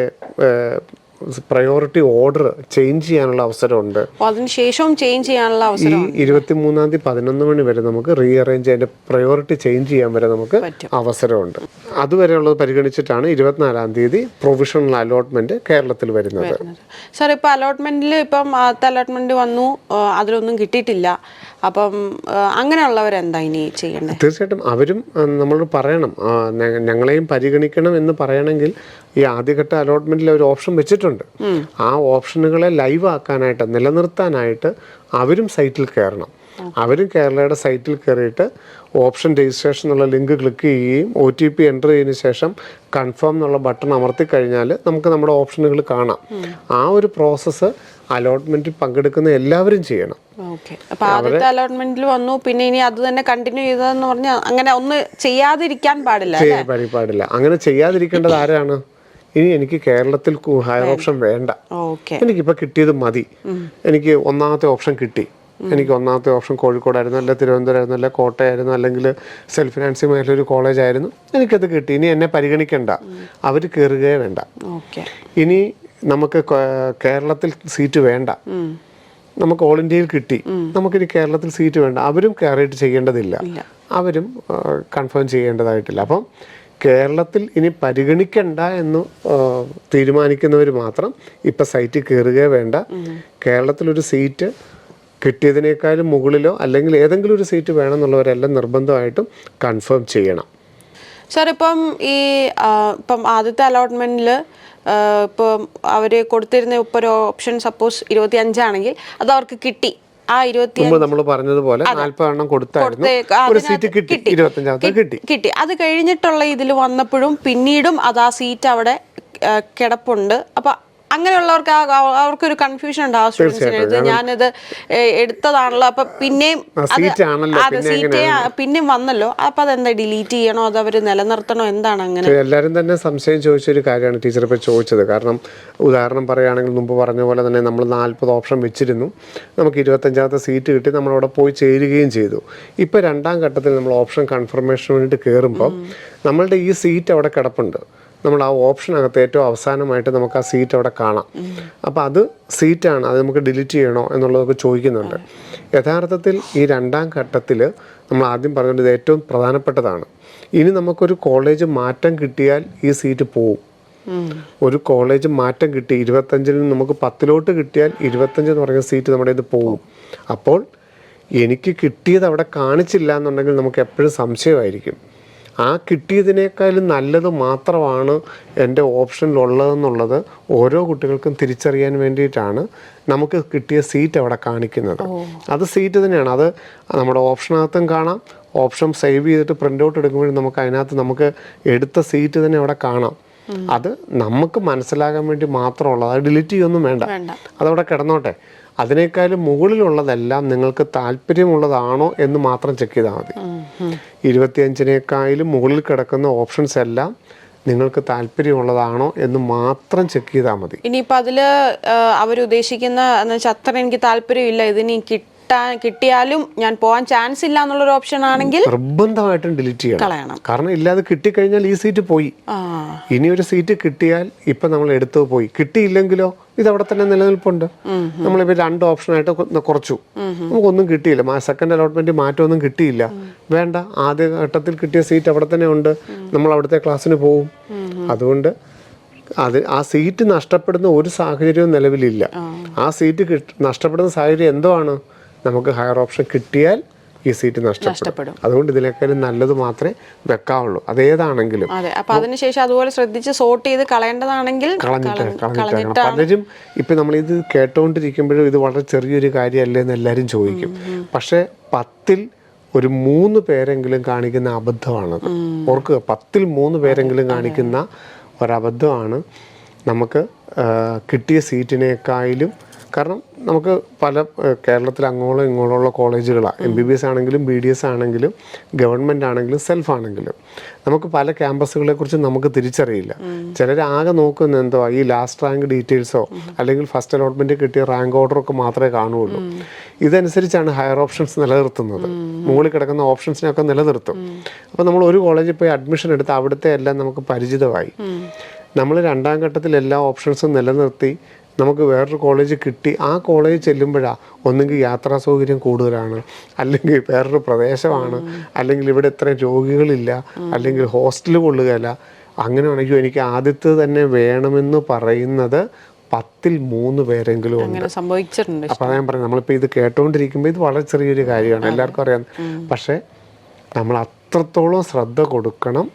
പ്രയോറിറ്റി ഓർഡർ ചേഞ്ച് ചെയ്യാനുള്ള അവസരമുണ്ട്. അതിനുശേഷവും ചേഞ്ച് ചെയ്യാനുള്ള ഈ അവസരം ഇരുപത്തി മൂന്നാം തീയതി പതിനൊന്ന് മണി വരെ നമുക്ക് റീ അറേഞ്ച് അതിന്റെ പ്രയോറിറ്റി ചേഞ്ച് ചെയ്യാൻ വരെ നമുക്ക്. അവസരമുണ്ട്. അതുവരെയുള്ളത് പരിഗണിച്ചിട്ടാണ് ഇരുപത്തിനാലാം തീയതി പ്രൊവിഷണൽ അലോട്ട്മെന്റ് കേരളത്തിൽ വരുന്നത്. സാർ ഇപ്പൊ അലോട്ട്മെന്റിൽ ഇപ്പം ആദ്യത്തെ അലോട്ട്മെന്റ് വന്നു. അതിലൊന്നും കിട്ടിയിട്ടില്ല. അപ്പം അങ്ങനെയുള്ളവരെന്താ ഇനി ചെയ്യേണ്ടത്? തീർച്ചയായിട്ടും അവരും നമ്മളോട് പറയണം. ഞങ്ങളെയും പരിഗണിക്കണം എന്ന് പറയണമെങ്കിൽ ഈ ആദ്യഘട്ട അലോട്ട്മെന്റിൽ ഒരു ഓപ്ഷൻ വെച്ചിട്ടുണ്ട്. ആ ഓപ്ഷനുകളെ ലൈവ് ആക്കാനായിട്ട് നിലനിർത്താനായിട്ട് അവരും സൈറ്റിൽ കയറണം. അവരും കേരളയുടെ സൈറ്റിൽ കയറിയിട്ട് ഓപ്ഷൻ രജിസ്ട്രേഷൻ എന്നുള്ള ലിങ്ക് ക്ലിക്ക് ചെയ്യുകയും ഒ ടി പി എന്റർ ചെയ്തതിന് ശേഷം കൺഫേം എന്നുള്ള ബട്ടൺ അമർത്തി കഴിഞ്ഞാൽ നമുക്ക് നമ്മുടെ ഓപ്ഷനുകൾ കാണാം. ആ ഒരു പ്രോസസ്സ് അലോട്ട്മെന്റിൽ പങ്കെടുക്കുന്ന എല്ലാവരും ചെയ്യണം. ആദ്യത്തെ അലോട്ട്മെന്റിൽ വന്നു പിന്നെ ഇനി അത് തന്നെ കണ്ടിന്യൂ ചെയ്തതെന്ന് പറഞ്ഞാൽ അങ്ങനെ ഒന്ന് ചെയ്യാതിരിക്കാൻ പാടില്ല പാടില്ല. അങ്ങനെ ചെയ്യാതിരിക്കേണ്ടത് ആരാണ്? ഇനി എനിക്ക് കേരളത്തിൽ ഹയർ ഓപ്ഷൻ വേണ്ട. എനിക്കിപ്പോൾ കിട്ടിയത് മതി. എനിക്ക് ഒന്നാമത്തെ ഓപ്ഷൻ കിട്ടി. എനിക്ക് ഒന്നാമത്തെ ഓപ്ഷൻ കോഴിക്കോടായിരുന്നു അല്ല തിരുവനന്തപുരമായിരുന്നു അല്ല കോട്ടയമായിരുന്നു അല്ലെങ്കിൽ സെൽഫ് ഫിനാൻസിംഗ് മേഖല ഒരു കോളേജായിരുന്നു എനിക്കത് കിട്ടി. ഇനി എന്നെ പരിഗണിക്കണ്ട. അവർ കയറുകയേ വേണ്ട. ഇനി നമുക്ക് കേരളത്തിൽ സീറ്റ് വേണ്ട. നമുക്ക് ഓൾ ഇന്ത്യയിൽ കിട്ടി. നമുക്കിനി കേരളത്തിൽ സീറ്റ് വേണ്ട. അവരും കയറിയിട്ട് ചെയ്യേണ്ടതില്ല. അവരും കൺഫേം ചെയ്യേണ്ടതായിട്ടില്ല. അപ്പം കേരളത്തിൽ ഇനി പരിഗണിക്കണ്ട എന്ന് തീരുമാനിക്കുന്നവർ മാത്രം ഇപ്പം സൈറ്റിൽ കയറുകയേ വേണ്ട. കേരളത്തിലൊരു സീറ്റ് കിട്ടിയതിനേക്കാളും മുകളിലോ അല്ലെങ്കിൽ ഏതെങ്കിലും ഒരു സീറ്റ് വേണമെന്നുള്ളവരെല്ലാം നിർബന്ധമായിട്ടും കൺഫേം ചെയ്യണം. സാർ ഇപ്പം ഈ ഇപ്പം ആദ്യത്തെ അലോട്ട്മെന്റിൽ ഇപ്പം അവർ കൊടുത്തിരുന്ന ഇപ്പോൾ ഒരു ഓപ്ഷൻ സപ്പോസ് ഇരുപത്തി അഞ്ചാണെങ്കിൽ അത് അവർക്ക് കിട്ടി. ആ ഇരുപത്തി മുമ്പ് നമ്മൾ പറഞ്ഞതുപോലെ കൊടുത്തായിരുന്നു. ഒരു സീറ്റ് കിട്ടി. ഇരുപത്തഞ്ചാമത്തെ കിട്ടി. കിട്ടി. അത് കഴിഞ്ഞിട്ടുള്ള ഇതിൽ വന്നപ്പോഴും പിന്നീടും അത് ആ സീറ്റ് അവിടെ കിടപ്പുണ്ട്. അപ്പൊ അങ്ങനെയുള്ളവർക്ക് അവർക്കൊരു കൺഫ്യൂഷൻ ഉണ്ടാവും സ്റ്റുഡൻസിന് ഞാനിത് എടുത്തതാണല്ലോ. അപ്പൊ പിന്നെയും പിന്നെ സീറ്റ് പിന്നെയും വന്നല്ലോ. അപ്പൊ അതെന്താ ഡിലീറ്റ് ചെയ്യണോ? അത് അവർ നിലനിർത്തണോ? എന്താണ് അങ്ങനെ? എല്ലാവരും തന്നെ സംശയം ചോദിച്ചൊരു കാര്യമാണ് ടീച്ചർ ഇപ്പോൾ ചോദിച്ചത്. കാരണം ഉദാഹരണം പറയുകയാണെങ്കിൽ മുമ്പ് പറഞ്ഞ പോലെ തന്നെ നമ്മൾ നാൽപ്പത് ഓപ്ഷൻ വെച്ചിരുന്നു. നമുക്ക് ഇരുപത്തഞ്ചാമത്തെ സീറ്റ് കിട്ടി. നമ്മൾ നമ്മളവിടെ പോയി ചേരുകയും ചെയ്തു. ഇപ്പോൾ രണ്ടാം ഘട്ടത്തിൽ നമ്മൾ ഓപ്ഷൻ കൺഫർമേഷന് വേണ്ടിയിട്ട് കയറുമ്പോൾ നമ്മളുടെ ഈ സീറ്റ് അവിടെ കിടപ്പുണ്ട്. നമ്മൾ ആ ഓപ്ഷനകത്ത് ഏറ്റവും അവസാനമായിട്ട് നമുക്ക് ആ സീറ്റ് അവിടെ കാണാം. അപ്പോൾ അത് സീറ്റാണ് അത് നമുക്ക് ഡിലീറ്റ് ചെയ്യണോ എന്നുള്ളതൊക്കെ ചോദിക്കുന്നുണ്ട്. യഥാർത്ഥത്തിൽ ഈ രണ്ടാം ഘട്ടത്തിൽ നമ്മൾ ആദ്യം പറഞ്ഞത് ഇത് ഏറ്റവും പ്രധാനപ്പെട്ടതാണ്. ഇനി നമുക്കൊരു കോളേജ് മാറ്റം കിട്ടിയാൽ ഈ സീറ്റ് പോവും. ഒരു കോളേജ് മാറ്റം കിട്ടി ഇരുപത്തഞ്ചിൽ നിന്ന് നമുക്ക് പത്തിലോട്ട് കിട്ടിയാൽ ഇരുപത്തഞ്ച് എന്ന് പറയുന്ന സീറ്റ് നമ്മുടെ ഇത് പോവും. അപ്പോൾ എനിക്ക് കിട്ടിയത് അവിടെ കാണിച്ചില്ല എന്നുണ്ടെങ്കിൽ നമുക്ക് എപ്പോഴും സംശയമായിരിക്കും. ആ കിട്ടിയതിനേക്കാളും നല്ലത് മാത്രമാണ് എന്റെ ഓപ്ഷനിലുള്ളതെന്നുള്ളത് ഓരോ കുട്ടികൾക്കും തിരിച്ചറിയാൻ വേണ്ടിയിട്ടാണ് നമുക്ക് കിട്ടിയ സീറ്റ് അവിടെ കാണിക്കുന്നത്. അത് സീറ്റ് തന്നെയാണ്. അത് നമ്മുടെ ഓപ്ഷനകത്തും കാണാം. ഓപ്ഷൻ സേവ് ചെയ്തിട്ട് പ്രിന്റ് ഔട്ട് എടുക്കുമ്പോഴും നമുക്ക് അതിനകത്ത് നമുക്ക് എടുത്ത സീറ്റ് തന്നെ അവിടെ കാണാം. അത് നമുക്ക് മനസ്സിലാകാൻ വേണ്ടി മാത്രമുള്ളത് അത് ഡിലീറ്റ് ചെയ്യൊന്നും വേണ്ട. വേണ്ട. അതവിടെ കിടന്നോട്ടെ. അതിനേക്കാളും മുകളിലുള്ളതെല്ലാം നിങ്ങൾക്ക് താല്പര്യമുള്ളതാണോ എന്ന് മാത്രം ചെക്ക് ചെയ്താൽ മതി. ഇരുപത്തിയഞ്ചിനേക്കാളും മുകളിൽ കിടക്കുന്ന ഓപ്ഷൻസ് എല്ലാം നിങ്ങൾക്ക് താല്പര്യമുള്ളതാണോ എന്ന് മാത്രം ചെക്ക് ചെയ്താൽ മതി. ഇനിയിപ്പോൾ അതിൽ അവരുദ്ദേശിക്കുന്ന എന്ന് വെച്ചാൽ അത്ര എനിക്ക് താല്പര്യമില്ല ഇതിനി കിട്ടാൻ കിട്ടിയാലും ഞാൻ പോകാൻ ചാൻസ് ഇല്ല എന്നുള്ളൊരു ഓപ്ഷൻ ആണെങ്കിൽ നിർബന്ധമായിട്ടും ഡിലീറ്റ് ചെയ്യണം. കളയണം. കാരണം ഇല്ലാതെ കിട്ടിക്കഴിഞ്ഞാൽ ഈ സീറ്റ് പോയി. ഇനി ഒരു സീറ്റ് കിട്ടിയാൽ ഇപ്പം നമ്മൾ എടുത്തു പോയി. കിട്ടിയില്ലെങ്കിലോ ഇത് അവിടെ തന്നെ നിലനിൽപ്പുണ്ട്. നമ്മളിപ്പോൾ രണ്ട് ഓപ്ഷൻ ആയിട്ട് കുറച്ചു. നമുക്കൊന്നും കിട്ടിയില്ല. സെക്കൻഡ് അലോട്ട്മെന്റ് മാറ്റമൊന്നും കിട്ടിയില്ല. വേണ്ട. ആദ്യ ഘട്ടത്തിൽ കിട്ടിയ സീറ്റ് അവിടെ തന്നെ ഉണ്ട്. നമ്മൾ അവിടുത്തെ ക്ലാസ്സിന് പോവും. അതുകൊണ്ട് അത് ആ സീറ്റ് നഷ്ടപ്പെടുന്ന ഒരു സാഹചര്യവും നിലവിലില്ല. ആ. സീറ്റ് നഷ്ടപ്പെടുന്ന സാഹചര്യം എന്തോ ആണ്? നമുക്ക് ഹയർ ഓപ്ഷൻ കിട്ടിയാൽ ഈ സീറ്റ് നഷ്ടപ്പെടും. അതുകൊണ്ട് ഇതിലേക്കാളും നല്ലത് മാത്രമേ വെക്കാവുള്ളൂ. അതേതാണെങ്കിലും അതെ അപ്പൊ അതിനുശേഷം അതുപോലെ ശ്രദ്ധിച്ച് സോർട്ട് ചെയ്ത് കളയേണ്ടതാണെങ്കിൽ കളഞ്ഞിട്ട് കളഞ്ഞ്- കളഞ്ഞിട്ടാണ്. പലരും ഇത് നമ്മളിത് കേട്ടുകൊണ്ടിരിക്കുമ്പോഴും ഇത് വളരെ ചെറിയൊരു കാര്യമല്ലേ എന്ന് എല്ലാവരും ചോദിക്കും പക്ഷെ പത്തിൽ ഒരു മൂന്ന് പേരെങ്കിലും കാണിക്കുന്ന അബദ്ധമാണത് ഓർക്കുക പത്തിൽ മൂന്ന് പേരെങ്കിലും കാണിക്കുന്ന ഒരബദ്ധമാണ് നമുക്ക് കിട്ടിയ സീറ്റിനേക്കാളും കാരണം നമുക്ക് പല കേരളത്തിൽ അങ്ങോളം ഇങ്ങോളമുള്ള കോളേജുകളാണ് എം ബി ബി എസ് ആണെങ്കിലും ബി ഡി എസ് ആണെങ്കിലും ഗവൺമെന്റ് ആണെങ്കിലും സെൽഫ് ആണെങ്കിലും. നമുക്ക് പല ക്യാമ്പസുകളെ കുറിച്ച് നമുക്ക് തിരിച്ചറിയില്ല. ചിലർ ആകെ നോക്കുന്ന എന്തോ ഈ ലാസ്റ്റ് റാങ്ക് ഡീറ്റെയിൽസോ അല്ലെങ്കിൽ ഫസ്റ്റ് അലോട്ട്മെന്റ് കിട്ടിയ റാങ്ക് ഓർഡർ ഒക്കെ മാത്രമേ കാണുകയുള്ളൂ. ഇതനുസരിച്ചാണ് ഹയർ ഓപ്ഷൻസ് നിലനിർത്തുന്നത്. മുകളിൽ കിടക്കുന്ന ഓപ്ഷൻസിനൊക്കെ നിലനിർത്തും. അപ്പോൾ നമ്മൾ ഒരു കോളേജിൽ പോയി അഡ്മിഷൻ എടുത്ത് അവിടുത്തെ എല്ലാം നമുക്ക് പരിചിതമായി. നമ്മൾ രണ്ടാം ഘട്ടത്തിൽ എല്ലാ ഓപ്ഷൻസും നിലനിർത്തി നമുക്ക് വേറൊരു കോളേജ് കിട്ടി. ആ കോളേജ് ചെല്ലുമ്പോഴാണ് ഒന്നെങ്കിൽ യാത്രാ സൗകര്യം കൂടുതലാണ് അല്ലെങ്കിൽ വേറൊരു പ്രദേശമാണ് അല്ലെങ്കിൽ ഇവിടെ ഇത്ര രോഗികളില്ല അല്ലെങ്കിൽ ഹോസ്റ്റൽ കൊള്ളുകയല്ല. അങ്ങനെ ആണെങ്കിൽ എനിക്ക് ആദ്യത്തെ തന്നെ വേണമെന്ന് പറയുന്നത് പത്തിൽ മൂന്ന് പേരെങ്കിലും ഉണ്ട്. അങ്ങനെ സംഭവിച്ചിട്ടുണ്ട് അപ്പോൾ ഞാൻ പറഞ്ഞു നമ്മളിപ്പോൾ ഇത് കേട്ടുകൊണ്ടിരിക്കുമ്പോൾ ഇത് വളരെ ചെറിയൊരു കാര്യമാണ് എല്ലാവർക്കും അറിയാം. പക്ഷേ നമ്മൾ അത്രത്തോളം ശ്രദ്ധ കൊടുക്കണം.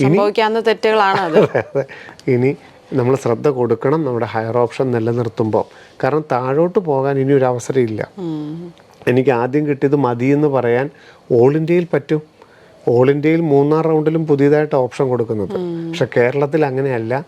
സംഭവിക്കാവുന്ന തെറ്റുകളാണ് ഇനി നമ്മൾ ശ്രദ്ധ കൊടുക്കണം നമ്മുടെ ഹയർ ഓപ്ഷൻ നിലനിർത്തുമ്പോൾ. കാരണം താഴോട്ട് പോകാൻ ഇനി ഒരു അവസരം ഇല്ല. എനിക്ക് ആദ്യം കിട്ടിയത് മതിയെന്ന് പറയാൻ ഓൾ ഇന്ത്യയിൽ പറ്റും. ഓൾ ഇന്ത്യയിൽ മൂന്നാം റൗണ്ടിലും പുതിയതായിട്ട് ഓപ്ഷൻ കൊടുക്കുന്നത്. പക്ഷെ കേരളത്തിൽ അങ്ങനെയല്ല.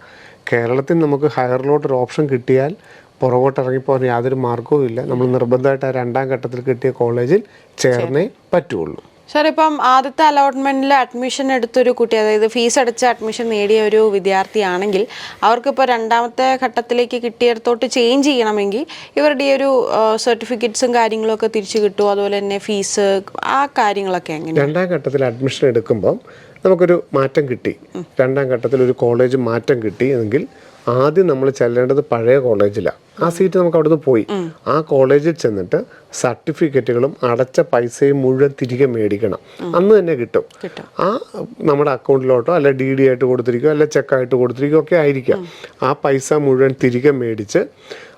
കേരളത്തിൽ നമുക്ക് ഹയറിലോട്ട് ഒരു ഓപ്ഷൻ കിട്ടിയാൽ പുറകോട്ട് ഇറങ്ങിപ്പോകാൻ യാതൊരു മാർഗവും ഇല്ല നമ്മൾ നിർബന്ധമായിട്ട് ആ രണ്ടാം ഘട്ടത്തിൽ കിട്ടിയ കോളേജിൽ ചേർന്നേ പറ്റുള്ളൂ. സാർ ഇപ്പം ആദ്യത്തെ അലോട്ട്മെന്റിൽ അഡ്മിഷൻ എടുത്തൊരു കുട്ടി അതായത് ഫീസ് അടച്ച് അഡ്മിഷൻ നേടിയ ഒരു വിദ്യാർത്ഥിയാണെങ്കിൽ അവർക്കിപ്പോൾ രണ്ടാമത്തെ ഘട്ടത്തിലേക്ക് കിട്ടിയിടത്തോട്ട് ചേഞ്ച് ചെയ്യണമെങ്കിൽ ഇവരുടെ ഈ ഒരു സർട്ടിഫിക്കറ്റ്സും കാര്യങ്ങളൊക്കെ തിരിച്ചു കിട്ടുമോ അതുപോലെ തന്നെ ഫീസ് ആ കാര്യങ്ങളൊക്കെ എങ്ങനെ രണ്ടാം ഘട്ടത്തിൽ അഡ്മിഷൻ എടുക്കുമ്പം നമുക്കൊരു മാറ്റം കിട്ടി. രണ്ടാം ഘട്ടത്തിൽ ഒരു കോളേജ് മാറ്റം കിട്ടി എങ്കിൽ ആദ്യം നമ്മൾ ചെല്ലേണ്ടത് പഴയ കോളേജിലാണ് ആ സീറ്റ് നമുക്ക് അവിടുന്ന് പോയി. ആ കോളേജിൽ ചെന്നിട്ട് സർട്ടിഫിക്കറ്റുകളും അടച്ച പൈസയും മുഴുവൻ തിരികെ മേടിക്കണം. അന്ന് തന്നെ കിട്ടും. ആ നമ്മുടെ അക്കൗണ്ടിലോട്ടോ അല്ല ഡി ഡി ആയിട്ട് കൊടുത്തിരിക്കുകയോ അല്ല ചെക്കായിട്ട് കൊടുത്തിരിക്കുകയോ ഒക്കെ ആയിരിക്കാം. ആ പൈസ മുഴുവൻ തിരികെ മേടിച്ച്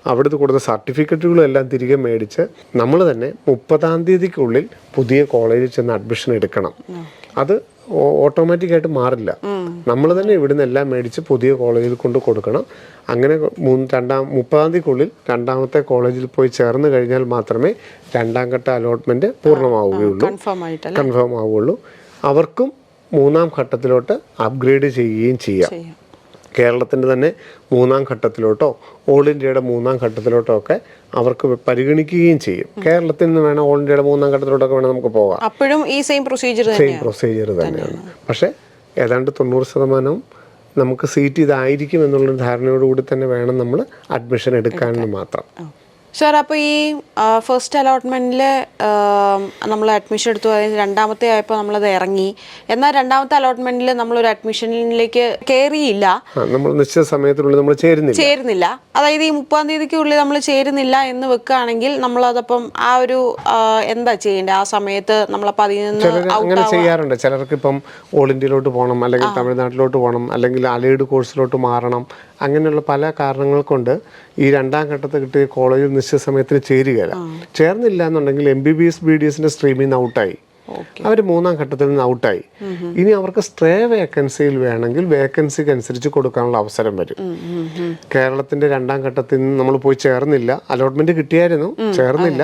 അവിടുത്തെ കൊടുത്ത സർട്ടിഫിക്കറ്റുകളും എല്ലാം തിരികെ മേടിച്ച് നമ്മൾ തന്നെ മുപ്പതാം തീയതിക്കുള്ളിൽ പുതിയ കോളേജിൽ ചെന്ന് അഡ്മിഷൻ എടുക്കണം. അത് ഓട്ടോമാറ്റിക് ആയിട്ട് മാറില്ല. നമ്മൾ തന്നെ ഇവിടുന്ന് എല്ലാം മേടിച്ച് പുതിയ കോളേജിൽ കൊണ്ട് കൊടുക്കണം. അങ്ങനെ മൂന്ന് രണ്ടാം മുപ്പതാം തീയതിക്കുള്ളിൽ രണ്ടാമത്തെ കോളേജിൽ പോയി ചേർന്ന് കഴിഞ്ഞാൽ മാത്രമേ രണ്ടാം ഘട്ട അലോട്ട്മെന്റ് പൂർണമാവുകയുള്ളൂ. കൺഫേം ആവുകയുള്ളൂ. അവർക്കും മൂന്നാം ഘട്ടത്തിലോട്ട് അപ്ഗ്രേഡ് ചെയ്യുകയും ചെയ്യാം. ചെയ്യാം. കേരളത്തിന്റെ തന്നെ മൂന്നാം ഘട്ടത്തിലോട്ടോ ഓൾ ഇന്ത്യയുടെ മൂന്നാം ഘട്ടത്തിലോട്ടോ ഒക്കെ അവർക്ക് പരിഗണിക്കുകയും ചെയ്യും. കേരളത്തിൽ നിന്ന് വേണം ഓൾ ഇന്ത്യയുടെ മൂന്നാം ഘട്ടത്തിലോട്ടൊക്കെ വേണം നമുക്ക് പോകാം. അപ്പോഴും ഈ സെയിം പ്രൊസീജിയർ സെയിം പ്രൊസീജിയർ തന്നെയാണ്. പക്ഷേ ഏതാണ്ട് തൊണ്ണൂറ് ശതമാനവും നമുക്ക് സീറ്റ് ഇതായിരിക്കും എന്നുള്ളൊരു ധാരണയോടുകൂടി തന്നെ വേണം നമ്മൾ അഡ്മിഷൻ എടുക്കാൻ. മാത്രം. സാർ അപ്പോൾ ഈ ഫസ്റ്റ് അലോട്ട്മെന്റിൽ നമ്മൾ അഡ്മിഷൻ എടുത്തു അതായത് രണ്ടാമത്തെ ആയപ്പോൾ നമ്മളത് ഇറങ്ങി. എന്നാൽ രണ്ടാമത്തെ അലോട്ട്മെന്റിൽ നമ്മളൊരു അഡ്മിഷനിലേക്ക് കയറിയില്ല നമ്മൾ നിശ്ചിത സമയത്തിനുള്ളിൽ നമ്മൾ ചേരുന്നില്ല. ചേരുന്നില്ല. അതായത് ഈ മുപ്പതാം തീയതിക്കുള്ളിൽ നമ്മൾ ചേരുന്നില്ല എന്ന് വെക്കുകയാണെങ്കിൽ നമ്മളതപ്പം ആ ഒരു എന്താ ചെയ്യേണ്ടത് ആ സമയത്ത് നമ്മളപ്പോൾ അതിൽ നിന്ന് അങ്ങനെ ചെയ്യാറുണ്ട്. ചിലർക്ക് ഇപ്പം ഓൾ ഇന്ത്യയിലോട്ട് പോകണം അല്ലെങ്കിൽ തമിഴ്നാട്ടിലോട്ട് പോകണം അല്ലെങ്കിൽ അലൈഡ് കോഴ്സിലോട്ട് മാറണം. അങ്ങനെയുള്ള പല കാരണങ്ങൾ കൊണ്ട് ഈ രണ്ടാം ഘട്ടത്തിൽ കിട്ടിയ കോളേജിൽ നിശ്ചിത സമയത്തിന് ചേരുകയില്ല. ചേർന്നില്ല എന്നുണ്ടെങ്കിൽ M B B S B D എസിന്റെ സ്ട്രീമിൽ നിന്ന് ഔട്ടായി അവർ മൂന്നാം ഘട്ടത്തിൽ നിന്ന് ഔട്ടായി ഇനി അവർക്ക് സ്ട്രേ വേക്കൻസിയിൽ വേണമെങ്കിൽ വേക്കൻസിക്ക് അനുസരിച്ച് കൊടുക്കാനുള്ള അവസരം വരും. കേരളത്തിന്റെ രണ്ടാം ഘട്ടത്തിൽ നിന്ന് നമ്മൾ പോയി ചേർന്നില്ല. അലോട്ട്മെന്റ് കിട്ടിയായിരുന്നു. ചേർന്നില്ല.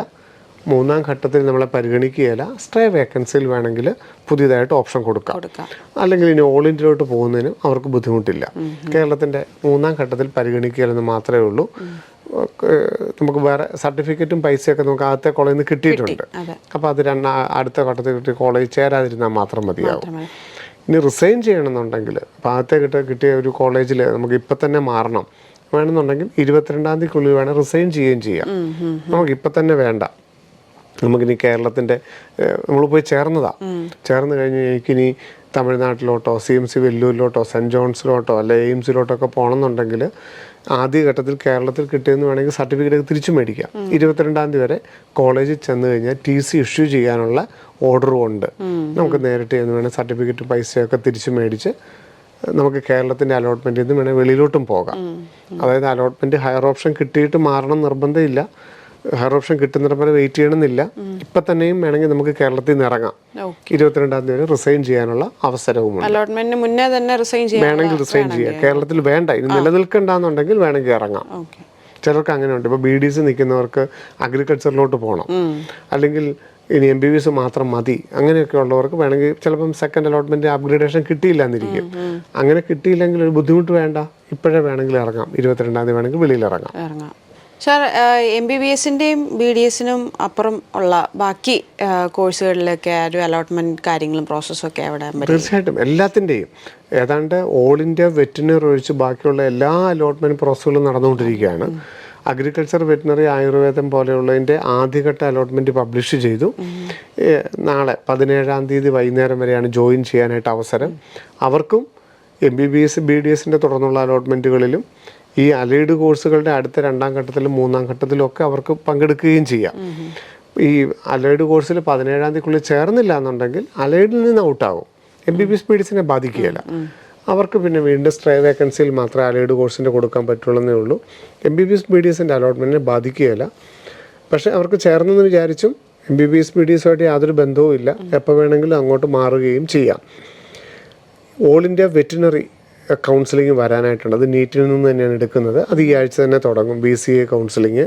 മൂന്നാം ഘട്ടത്തിൽ നമ്മളെ പരിഗണിക്കുകയില്ല. സ്ട്രേ വേക്കൻസിയിൽ വേണമെങ്കിൽ പുതിയതായിട്ട് ഓപ്ഷൻ കൊടുക്കാം. അല്ലെങ്കിൽ ഇനി ഓൾ ഇന്ത്യയിലോട്ട് പോകുന്നതിനും അവർക്ക് ബുദ്ധിമുട്ടില്ല. കേരളത്തിന്റെ മൂന്നാം ഘട്ടത്തിൽ പരിഗണിക്കുകയില്ലെന്ന് മാത്രമേ ഉള്ളൂ. നമുക്ക് വേറെ സർട്ടിഫിക്കറ്റും പൈസയൊക്കെ നമുക്ക് ആദ്യത്തെ കോളേജിൽ നിന്ന് കിട്ടിയിട്ടുണ്ട്. അപ്പോൾ അത് രണ്ടാ അടുത്ത ഘട്ടത്തിൽ കിട്ടിയ കോളേജ് ചേരാതിരുന്നാൽ മാത്രം മതിയാവും. ഇനി റിസൈൻ ചെയ്യണമെന്നുണ്ടെങ്കിൽ അപ്പോൾ ആദ്യത്തെ കിട്ടിയ കിട്ടിയ ഒരു കോളേജിൽ നമുക്ക് ഇപ്പം തന്നെ മാറണം. വേണമെന്നുണ്ടെങ്കിൽ ഇരുപത്തിരണ്ടാം തീയതിക്കുള്ളിൽ വേണം റിസൈൻ ചെയ്യുകയും ചെയ്യാം. നമുക്ക് ഇപ്പം തന്നെ വേണ്ട. നമുക്കിനി കേരളത്തിന്റെ നമ്മൾ പോയി ചേർന്നതാണ് ചേർന്ന് കഴിഞ്ഞ് എനിക്കിനി തമിഴ്നാട്ടിലോട്ടോ സി എം സി വെല്ലൂരിലോട്ടോ സെന്റ് ജോൺസിലോട്ടോ അല്ലെ എയിംസിലോട്ടോ ഒക്കെ പോകണമെന്നുണ്ടെങ്കിൽ എന്നുണ്ടെങ്കിൽ ഘട്ടത്തിൽ കേരളത്തിൽ കിട്ടിയെന്ന് വേണമെങ്കിൽ സർട്ടിഫിക്കറ്റ് തിരിച്ചു മേടിക്കാം. ഇരുപത്തിരണ്ടാം തീയതി വരെ കോളേജിൽ ചെന്ന് കഴിഞ്ഞാൽ ടി സി ഇഷ്യൂ ചെയ്യാനുള്ള ഓർഡറും ഉണ്ട്. നമുക്ക് നേരിട്ട് ചെന്ന് വേണമെങ്കിൽ സർട്ടിഫിക്കറ്റ് പൈസയൊക്കെ തിരിച്ചു മേടിച്ച് നമുക്ക് കേരളത്തിന്റെ അലോട്ട്മെന്റിൽ നിന്ന് വേണേൽ വെളിയിലോട്ടും പോകാം. അതായത് അലോട്ട്മെന്റ് ഹയർ ഓപ്ഷൻ കിട്ടിയിട്ട് മാറണം നിർബന്ധമില്ല. ഹയർ ഓപ്ഷൻ കിട്ടുന്നിടം വരെ വെയിറ്റ് ചെയ്യണമെന്നില്ല. ഇപ്പം തന്നെയും വേണമെങ്കിൽ നമുക്ക് കേരളത്തിൽ നിന്ന് ഇറങ്ങാം. ഇരുപത്തിരണ്ടാം തീയതി റിസൈൻ ചെയ്യാനുള്ള അവസരവുമുണ്ട്. അലോട്ട്മെന്റിന് മുന്നേ തന്നെ റിസൈൻ വേണമെങ്കിൽ റിസൈൻ ചെയ്യാം. കേരളത്തിൽ വേണ്ട. ഇത് നിലനിൽക്കണ്ടെന്നുണ്ടെങ്കിൽ വേണമെങ്കിൽ ഇറങ്ങാം. ചിലർക്ക് അങ്ങനെയുണ്ട്. ഇപ്പോൾ ബി ഡി സി നിൽക്കുന്നവർക്ക് അഗ്രികൾച്ചറിലോട്ട് പോകണം. അല്ലെങ്കിൽ ഇനി എം ബി ബി എസ് മാത്രം മതി. അങ്ങനെയൊക്കെ ഉള്ളവർക്ക് വേണമെങ്കിൽ ചിലപ്പം സെക്കൻഡ് അലോട്ട്മെന്റ് അപ്ഗ്രേഡേഷൻ കിട്ടിയില്ല എന്നിരിക്കും അങ്ങനെ കിട്ടിയില്ലെങ്കിൽ ഒരു ബുദ്ധിമുട്ട് വേണ്ട. ഇപ്പോഴേ വേണമെങ്കിൽ ഇറങ്ങാം. ഇരുപത്തിരണ്ടാം തീയതി വേണമെങ്കിൽ വെളിയിൽ ഇറങ്ങാം. സാർ എം ബി ബി എസിന്റെയും ബി ഡി എസിനും അപ്പുറം ഉള്ള ബാക്കി കോഴ്സുകളിലൊക്കെ ഒരു അലോട്ട്മെന്റ് കാര്യങ്ങളും പ്രോസസ്സൊക്കെ അവിടെ തീർച്ചയായിട്ടും. എല്ലാത്തിന്റെയും ഏതാണ്ട് ഓൾ ഇന്ത്യ വെറ്റിനറി ഒഴിച്ച് ബാക്കിയുള്ള എല്ലാ അലോട്ട്മെന്റ് പ്രോസസ്സുകളും നടന്നുകൊണ്ടിരിക്കുകയാണ്. അഗ്രികൾച്ചർ വെറ്റിനറി ആയുർവേദം പോലെയുള്ളതിന്റെ ആദ്യഘട്ട അലോട്ട്മെന്റ് പബ്ലിഷ് ചെയ്തു. നാളെ പതിനേഴാം തീയതി വൈകുന്നേരം വരെയാണ് ജോയിൻ ചെയ്യാനായിട്ട് അവസരം. അവർക്കും M B B S B D എസിന്റെ തുടർന്നുള്ള അലോട്ട്മെന്റുകളിലും ഈ അലൈഡ് കോഴ്സുകളുടെ അടുത്ത രണ്ടാം ഘട്ടത്തിലും മൂന്നാം ഘട്ടത്തിലും ഒക്കെ അവർക്ക് പങ്കെടുക്കുകയും ചെയ്യാം. ഈ അലൈഡ് കോഴ്സിൽ പതിനേഴാം തീയതിക്കുള്ളിൽ ചേർന്നില്ല എന്നുണ്ടെങ്കിൽ അലൈഡിൽ നിന്ന് ഔട്ടാകും എം ബി ബി എസ് പീഡിസിനെ ബാധിക്കുകയില്ല. അവർക്ക് പിന്നെ വീണ്ടും സ്ട്രേ വേക്കൻസിയിൽ മാത്രമേ അലൈഡ് കോഴ്സിന്റെ കൊടുക്കാൻ പറ്റുള്ളൂ ഉള്ളൂ. M B B S B D എസിന്റെ അലോട്ട്മെന്റിനെ ബാധിക്കുകയില്ല. പക്ഷേ അവർക്ക് ചേർന്നെന്ന് വിചാരിച്ചും M B B S B D എസുമായിട്ട് യാതൊരു ബന്ധവും ഇല്ല എപ്പോൾ വേണമെങ്കിലും അങ്ങോട്ട് മാറുകയും ചെയ്യാം. ഓൾ ഇന്ത്യ വെറ്റിനറി കൗൺസിലിംഗ് വരാനായിട്ടുണ്ട് അത് നീറ്റിൽ നിന്ന് തന്നെയാണ് എടുക്കുന്നത്. അത് ഈ ആഴ്ച തന്നെ തുടങ്ങും. ബി സി എ കൗൺസിലിംഗ്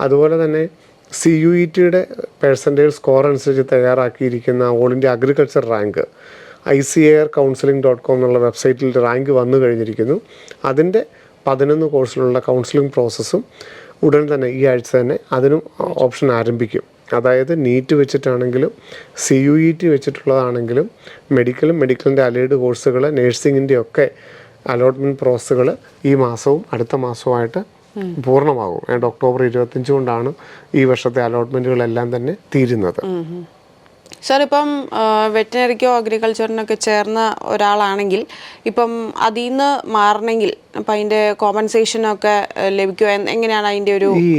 അതുപോലെ തന്നെ സി യു ഇ ടിയുടെ പേഴ്സന്റേജ് സ്കോർ അനുസരിച്ച് തയ്യാറാക്കിയിരിക്കുന്ന all India agriculture rank I C air counselling dot com എന്നുള്ള വെബ്സൈറ്റിൽ റാങ്ക് വന്നു കഴിഞ്ഞിരിക്കുന്നു. അതിന്റെ പതിനൊന്ന് കോഴ്സിലുള്ള കൗൺസിലിംഗ് പ്രോസസ്സും ഉടൻ തന്നെ ഈ ആഴ്ച തന്നെ അതിനും ഓപ്ഷൻ ആരംഭിക്കും. അതായത് നീറ്റ് വെച്ചിട്ടാണെങ്കിലും സി യു ഇ ടി വെച്ചിട്ടുള്ളതാണെങ്കിലും മെഡിക്കലും മെഡിക്കലിന്റെ അലൈഡ് കോഴ്സുകൾ നേഴ്സിങ്ങിന്റെ ഒക്കെ അലോട്ട്മെന്റ് പ്രോസസ്സുകൾ ഈ മാസവും അടുത്ത മാസവുമായിട്ട് പൂർണമാകും. ഏതാണ്ട് ഒക്ടോബർ ഇരുപത്തഞ്ച് കൊണ്ടാണ് ഈ വർഷത്തെ അലോട്ട്മെന്റുകളെല്ലാം തന്നെ തീരുന്നത്. സാർ ഇപ്പം വെറ്റിനറിക്കോ അഗ്രികൾച്ചറിനൊക്കെ ചേർന്ന ഒരാളാണെങ്കിൽ ഇപ്പം അതിൽ നിന്ന് മാറണമെങ്കിൽ അപ്പം അതിന്റെ കോമ്പൻസേഷനൊക്കെ ലഭിക്കുമോ എങ്ങനെയാണ് അതിന്റെ ഒരു ഈ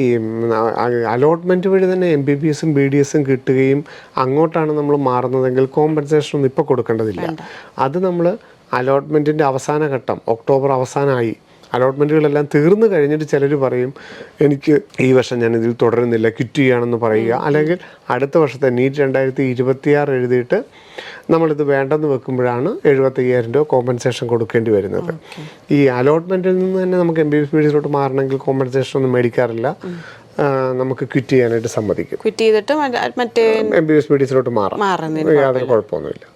അലോട്ട്മെന്റ് വഴി തന്നെ എം ബി ബി എസും ബി ഡി എസും കിട്ടുകയും അങ്ങോട്ടാണ് നമ്മൾ മാറുന്നതെങ്കിൽ കോമ്പൻസേഷൻ ഒന്നും ഇപ്പോൾ കൊടുക്കേണ്ടതില്ല അത് നമ്മൾ അലോട്ട്മെന്റിന്റെ അവസാന ഘട്ടം ഒക്ടോബർ അവസാനമായി അലോട്ട്മെന്റുകളെല്ലാം തീർന്നു കഴിഞ്ഞിട്ട് ചിലർ പറയും എനിക്ക് ഈ വർഷം ഞാൻ ഇതിൽ തുടരുന്നില്ല ക്വിറ്റ് ചെയ്യുകയാണെന്ന് പറയുക. അല്ലെങ്കിൽ അടുത്ത വർഷത്തെ നീറ്റ് രണ്ടായിരത്തി ഇരുപത്തിയാറ് എഴുതിയിട്ട് നമ്മളിത് വേണ്ടെന്ന് വെക്കുമ്പോഴാണ് എഴുപത്തയ്യായിരം രൂപ കോമ്പൻസേഷൻ കൊടുക്കേണ്ടി വരുന്നത്. ഈ അലോട്ട്മെന്റിൽ നിന്ന് തന്നെ നമുക്ക് എം ബി ബി എസിലോട്ട് മാറണമെങ്കിൽ കോമ്പൻസേഷൻ ഒന്നും മേടിക്കാറില്ല. നമുക്ക് ക്വിറ്റ് ചെയ്യാനായിട്ട് സമ്മതിക്കും. ക്വിറ്റ് ചെയ്തിട്ട് മറ്റേ- എം ബി എസ് ഡിസിലോട്ട് മാറാം. യാതൊരു കുഴപ്പമൊന്നുമില്ല.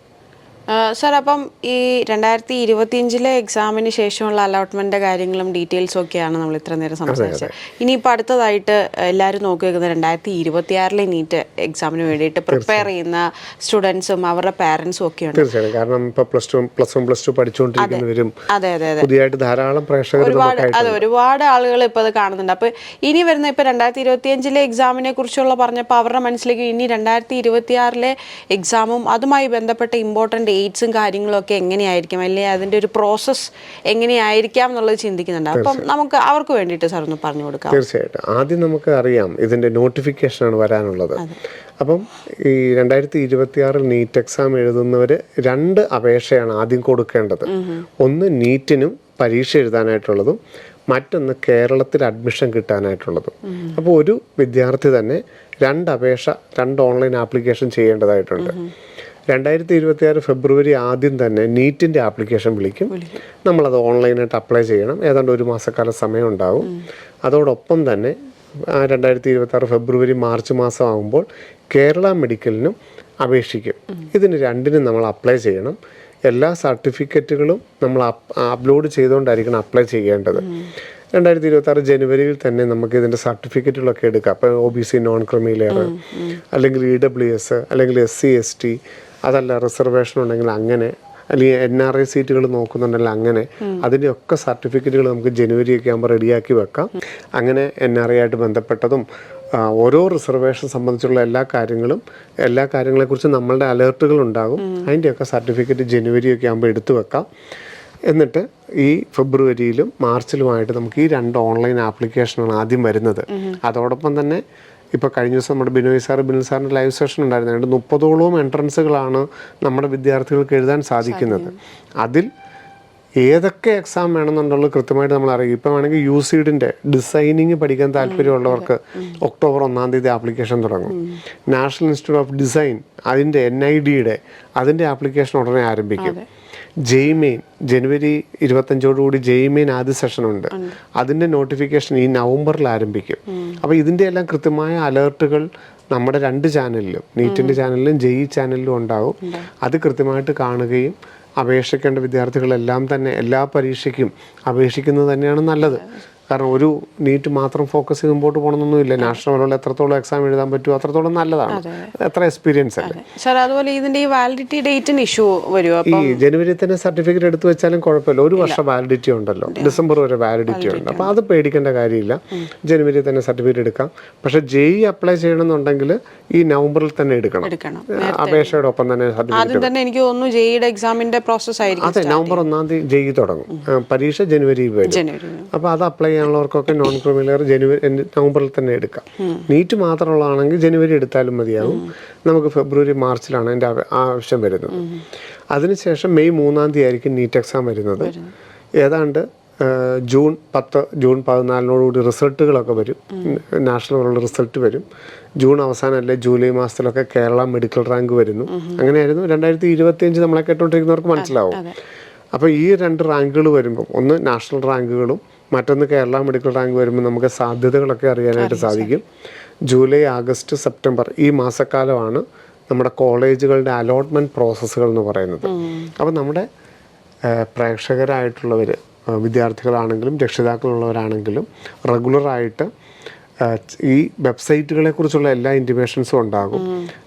സാർ അപ്പം ഈ രണ്ടായിരത്തി ഇരുപത്തിയഞ്ചിലെ എക്സാമിന് ശേഷമുള്ള അലോട്ട്മെന്റ് കാര്യങ്ങളും ഡീറ്റെയിൽസും ഒക്കെയാണ് നമ്മൾ ഇത്ര നേരം സംസാരിച്ചത്. ഇനിയിപ്പോൾ അടുത്തതായിട്ട് എല്ലാവരും നോക്കി വെക്കുന്നത് രണ്ടായിരത്തി ഇരുപത്തി ആറിലെ നീറ്റ് എക്സാമിന് വേണ്ടിയിട്ട് പ്രിപ്പയർ ചെയ്യുന്ന സ്റ്റുഡൻസും അവരുടെ പാരൻസും ഒക്കെയാണ് തീർച്ചയായും. കാരണം plus two plus one plus two പഠിച്ചുകൊണ്ടിരിക്കുന്നവരും അതെ അതെ അതെ. പുതിയതായിട്ട് ധാരാളം പ്രേക്ഷകർ ഒരുപാട് അതെ ഒരുപാട് ആളുകൾ ഇപ്പോൾ അത് കാണുന്നുണ്ട്. അപ്പോൾ ഇനി വരുന്ന ഇപ്പോൾ രണ്ടായിരത്തി ഇരുപത്തിയഞ്ചിലെ എക്സാമിനെ കുറിച്ചുള്ള പറഞ്ഞപ്പോൾ അവരുടെ മനസ്സിലേക്ക് ഇനി രണ്ടായിരത്തി ഇരുപത്തിയാറിലെ എക്സാമും അതുമായി ബന്ധപ്പെട്ട ഇമ്പോർട്ടന്റ് എയ്ഡ്സും കാര്യങ്ങളൊക്കെ എങ്ങനെയായിരിക്കും? അല്ലെങ്കിൽ അതിന്റെ ഒരു പ്രോസസ്സ് എങ്ങനെയായിരിക്കാം എന്നുള്ളത് ചിന്തിക്കുന്നുണ്ട്. അപ്പം നമുക്ക് അവർക്ക് വേണ്ടിയിട്ട് സാർ ഒന്ന് പറഞ്ഞു കൊടുക്കാം. തീർച്ചയായിട്ടും. ആദ്യം നമുക്ക് അറിയാം ഇതിന്റെ നോട്ടിഫിക്കേഷനാണ് വരാനുള്ളത്. അപ്പം ഈ രണ്ടായിരത്തി ഇരുപത്തിയാറിൽ നീറ്റ് എക്സാം എഴുതുന്നവർ രണ്ട് അപേക്ഷയാണ് ആദ്യം കൊടുക്കേണ്ടത്. ഒന്ന് നീറ്റിനും പരീക്ഷ എഴുതാനായിട്ടുള്ളതും മറ്റൊന്ന് കേരളത്തിൽ അഡ്മിഷൻ കിട്ടാനായിട്ടുള്ളതും. അപ്പോൾ ഒരു വിദ്യാർത്ഥി തന്നെ രണ്ട് അപേക്ഷ രണ്ട് ഓൺലൈൻ ആപ്ലിക്കേഷൻ ചെയ്യേണ്ടതായിട്ടുണ്ട്. രണ്ടായിരത്തി ഇരുപത്തി ആറ് ഫെബ്രുവരി ആദ്യം തന്നെ നീറ്റിന്റെ ആപ്ലിക്കേഷൻ വിളിക്കും. നമ്മളത് ഓൺലൈനായിട്ട് അപ്ലൈ ചെയ്യണം. ഏതാണ്ട് ഒരു മാസക്കാല സമയം ഉണ്ടാവും അതോടൊപ്പം തന്നെ രണ്ടായിരത്തി ഇരുപത്തി ആറ് ഫെബ്രുവരി മാർച്ച് മാസം ആകുമ്പോൾ കേരള മെഡിക്കലിനും അപേക്ഷിക്കും. ഇതിന് രണ്ടിനും നമ്മൾ അപ്ലൈ ചെയ്യണം. എല്ലാ സർട്ടിഫിക്കറ്റുകളും നമ്മൾ അപ്ലോഡ് ചെയ്തുകൊണ്ടായിരിക്കണം അപ്ലൈ ചെയ്യേണ്ടത്. രണ്ടായിരത്തി ഇരുപത്തി ആറ് ജനുവരിയിൽ തന്നെ നമുക്ക് ഇതിന്റെ സർട്ടിഫിക്കറ്റുകളൊക്കെ എടുക്കാം. അപ്പോൾ O B C non creamy layer അല്ലെങ്കിൽ ഇ ഡബ്ല്യു എസ് അല്ലെങ്കിൽ എസ് സി എസ് ടി അതല്ല റിസർവേഷൻ ഉണ്ടെങ്കിൽ അങ്ങനെ അല്ലെങ്കിൽ എൻ ആർ ഐ സീറ്റുകൾ നോക്കുന്നുണ്ടെങ്കിൽ അങ്ങനെ അതിന്റെയൊക്കെ സർട്ടിഫിക്കറ്റുകൾ നമുക്ക് ജനുവരി ഒക്കെ ആകുമ്പോൾ റെഡിയാക്കി വെക്കാം. അങ്ങനെ എൻ ആർ ഐ ആയിട്ട് ബന്ധപ്പെട്ടതും ഓരോ റിസർവേഷൻ സംബന്ധിച്ചുള്ള എല്ലാ കാര്യങ്ങളും എല്ലാ കാര്യങ്ങളെക്കുറിച്ചും നമ്മളുടെ അലേർട്ടുകൾ ഉണ്ടാകും. അതിന്റെയൊക്കെ സർട്ടിഫിക്കറ്റ് ജനുവരി ഒക്കെ ആകുമ്പോൾ എടുത്തു വെക്കാം. എന്നിട്ട് ഈ ഫെബ്രുവരിയിലും മാർച്ചിലുമായിട്ട് നമുക്ക് ഈ രണ്ട് ഓൺലൈൻ ആപ്ലിക്കേഷനാണ് ആദ്യം വരുന്നത്. അതോടൊപ്പം തന്നെ ഇപ്പോൾ കഴിഞ്ഞ ദിവസം നമ്മുടെ ബിനോയ് സാർ ബിനിൽ സാറിന്റെ ലൈവ് സെഷൻ ഉണ്ടായിരുന്നു. രണ്ട് മുപ്പതോളവും എൻട്രൻസുകളാണ് നമ്മുടെ വിദ്യാർത്ഥികൾക്ക് എഴുതാൻ സാധിക്കുന്നത്. അതിൽ ഏതൊക്കെ എക്സാം വേണമെന്നുള്ളത് കൃത്യമായിട്ട് നമ്മൾ അറിയും. ഇപ്പം വേണമെങ്കിൽ യു സീഡിന്റെ ഡിസൈനിങ് പഠിക്കാൻ താല്പര്യമുള്ളവർക്ക് ഒക്ടോബർ ഒന്നാം തീയതി ആപ്ലിക്കേഷൻ തുടങ്ങും. നാഷണൽ ഇൻസ്റ്റിറ്റ്യൂട്ട് ഓഫ് ഡിസൈൻ അതിന്റെ എൻ ഐ ഡിയുടെ അതിന്റെ ആപ്ലിക്കേഷൻ ഉടനെ ആരംഭിക്കും. ജെയ്മെയിൻ ജനുവരി ഇരുപത്തഞ്ചോടുകൂടി ജെയ്മെയിൻ ആദ്യ സെഷൻ ഉണ്ട്. അതിന്റെ നോട്ടിഫിക്കേഷൻ ഈ നവംബറിൽ ആരംഭിക്കും. അപ്പോൾ ഇതിന്റെ എല്ലാം കൃത്യമായ അലേർട്ടുകൾ നമ്മുടെ രണ്ട് ചാനലിലും നീറ്റിന്റെ ചാനലിലും ജെയ് ചാനലിലും ഉണ്ടാവും. അത് കൃത്യമായിട്ട് കാണുകയും അപേക്ഷിക്കേണ്ട വിദ്യാർത്ഥികളെല്ലാം തന്നെ എല്ലാ പരീക്ഷയ്ക്കും അപേക്ഷിക്കുന്നത് തന്നെയാണ് നല്ലത്. കാരണം ഒരു നീറ്റ് മാത്രം ഫോക്കസ് ചെയ്ത് മുമ്പോട്ട് പോകണമെന്നൊന്നുമില്ല. നാഷണൽ ലെവലിൽ എത്രത്തോളം എക്സാം എഴുതാൻ പറ്റുമോ അത്രത്തോളം നല്ലതാണ്. എത്ര എക്സ്പീരിയൻസ് അല്ലേ? സാർ അതുപോലെ ഇതിന്റെ ഈ വാലിഡിറ്റി ഡേറ്റിന് ഇഷ്യൂ വരുമോ ഈ ജനുവരി തന്നെ സർട്ടിഫിക്കറ്റ് എടുത്തു വെച്ചാലും കുഴപ്പമില്ല. ഒരു വർഷം വാലിഡിറ്റി ഉണ്ടല്ലോ. ഡിസംബർ വരെ വാലിഡിറ്റി ഉണ്ട്. അപ്പോൾ അത് പേടിക്കേണ്ട കാര്യമില്ല. ജനുവരി തന്നെ സർട്ടിഫിക്കറ്റ് എടുക്കാം. പക്ഷെ ജെഇ അപ്ലൈ ചെയ്യണമെന്നുണ്ടെങ്കിൽ ഈ നവംബറിൽ തന്നെ എടുക്കണം. അപേക്ഷയുടെ ഒപ്പം തന്നെ സർട്ടിഫിക്കറ്റ് തന്നെ എനിക്ക് തോന്നുന്നു എക്സാമിന്റെ പ്രോസസ് ആയിരിക്കും അതെ നവംബർ ഒന്നാം തീയതി ജെഇ തുടങ്ങും. പരീക്ഷ ജനുവരി വരും. അപ്പോൾ അത് അപ്ലൈ ചെയ്യാനുള്ളവർക്കൊക്കെ നോൺ ക്രിമിനലർ ജനുവരി നവംബറിൽ തന്നെ എടുക്കാം. നീറ്റ് മാത്രമുള്ളതാണെങ്കിൽ ജനുവരി എടുത്താലും മതിയാവും. നമുക്ക് ഫെബ്രുവരി മാർച്ചിലാണ് അതിന്റെ ആവ- ആവശ്യം വരുന്നത്. അതിനുശേഷം മെയ് മൂന്നാം തീയതി ആയിരിക്കും നീറ്റ് എക്സാം വരുന്നത്. ഏതാണ്ട് ജൂൺ പത്ത് ജൂൺ പതിനാലിനോടുകൂടി റിസൾട്ടുകളൊക്കെ വരും. നാഷണൽ ലെവലുള്ള റിസൾട്ട് വരും. ജൂൺ അവസാനം അല്ലെ ജൂലൈ മാസത്തിലൊക്കെ കേരള മെഡിക്കൽ റാങ്ക് വരുന്നു. അങ്ങനെയായിരുന്നു രണ്ടായിരത്തി ഇരുപത്തി അഞ്ച് നമ്മളെ കേട്ടോണ്ടിരിക്കുന്നവർക്ക് മനസ്സിലാവും. അപ്പോൾ ഈ രണ്ട് റാങ്കുകൾ വരുമ്പോൾ ഒന്ന് നാഷണൽ റാങ്കുകളും മറ്റൊന്ന് കേരള മെഡിക്കൽ റാങ്ക് വരുമ്പോൾ നമുക്ക് സാധ്യതകളൊക്കെ അറിയാനായിട്ട് സാധിക്കും. ജൂലൈ ആഗസ്റ്റ് സെപ്റ്റംബർ ഈ മാസക്കാലമാണ് നമ്മുടെ കോളേജുകളുടെ അലോട്ട്മെന്റ് പ്രോസസ്സുകൾ എന്ന് പറയുന്നത്. അപ്പോൾ നമ്മുടെ പ്രേക്ഷകരായിട്ടുള്ളവർ വിദ്യാർത്ഥികളാണെങ്കിലും രക്ഷിതാക്കളുള്ളവരാണെങ്കിലും റെഗുലറായിട്ട് ഈ വെബ്സൈറ്റുകളെ കുറിച്ചുള്ള എല്ലാ ഇന്റിമേഷൻസും ഉണ്ടാകും.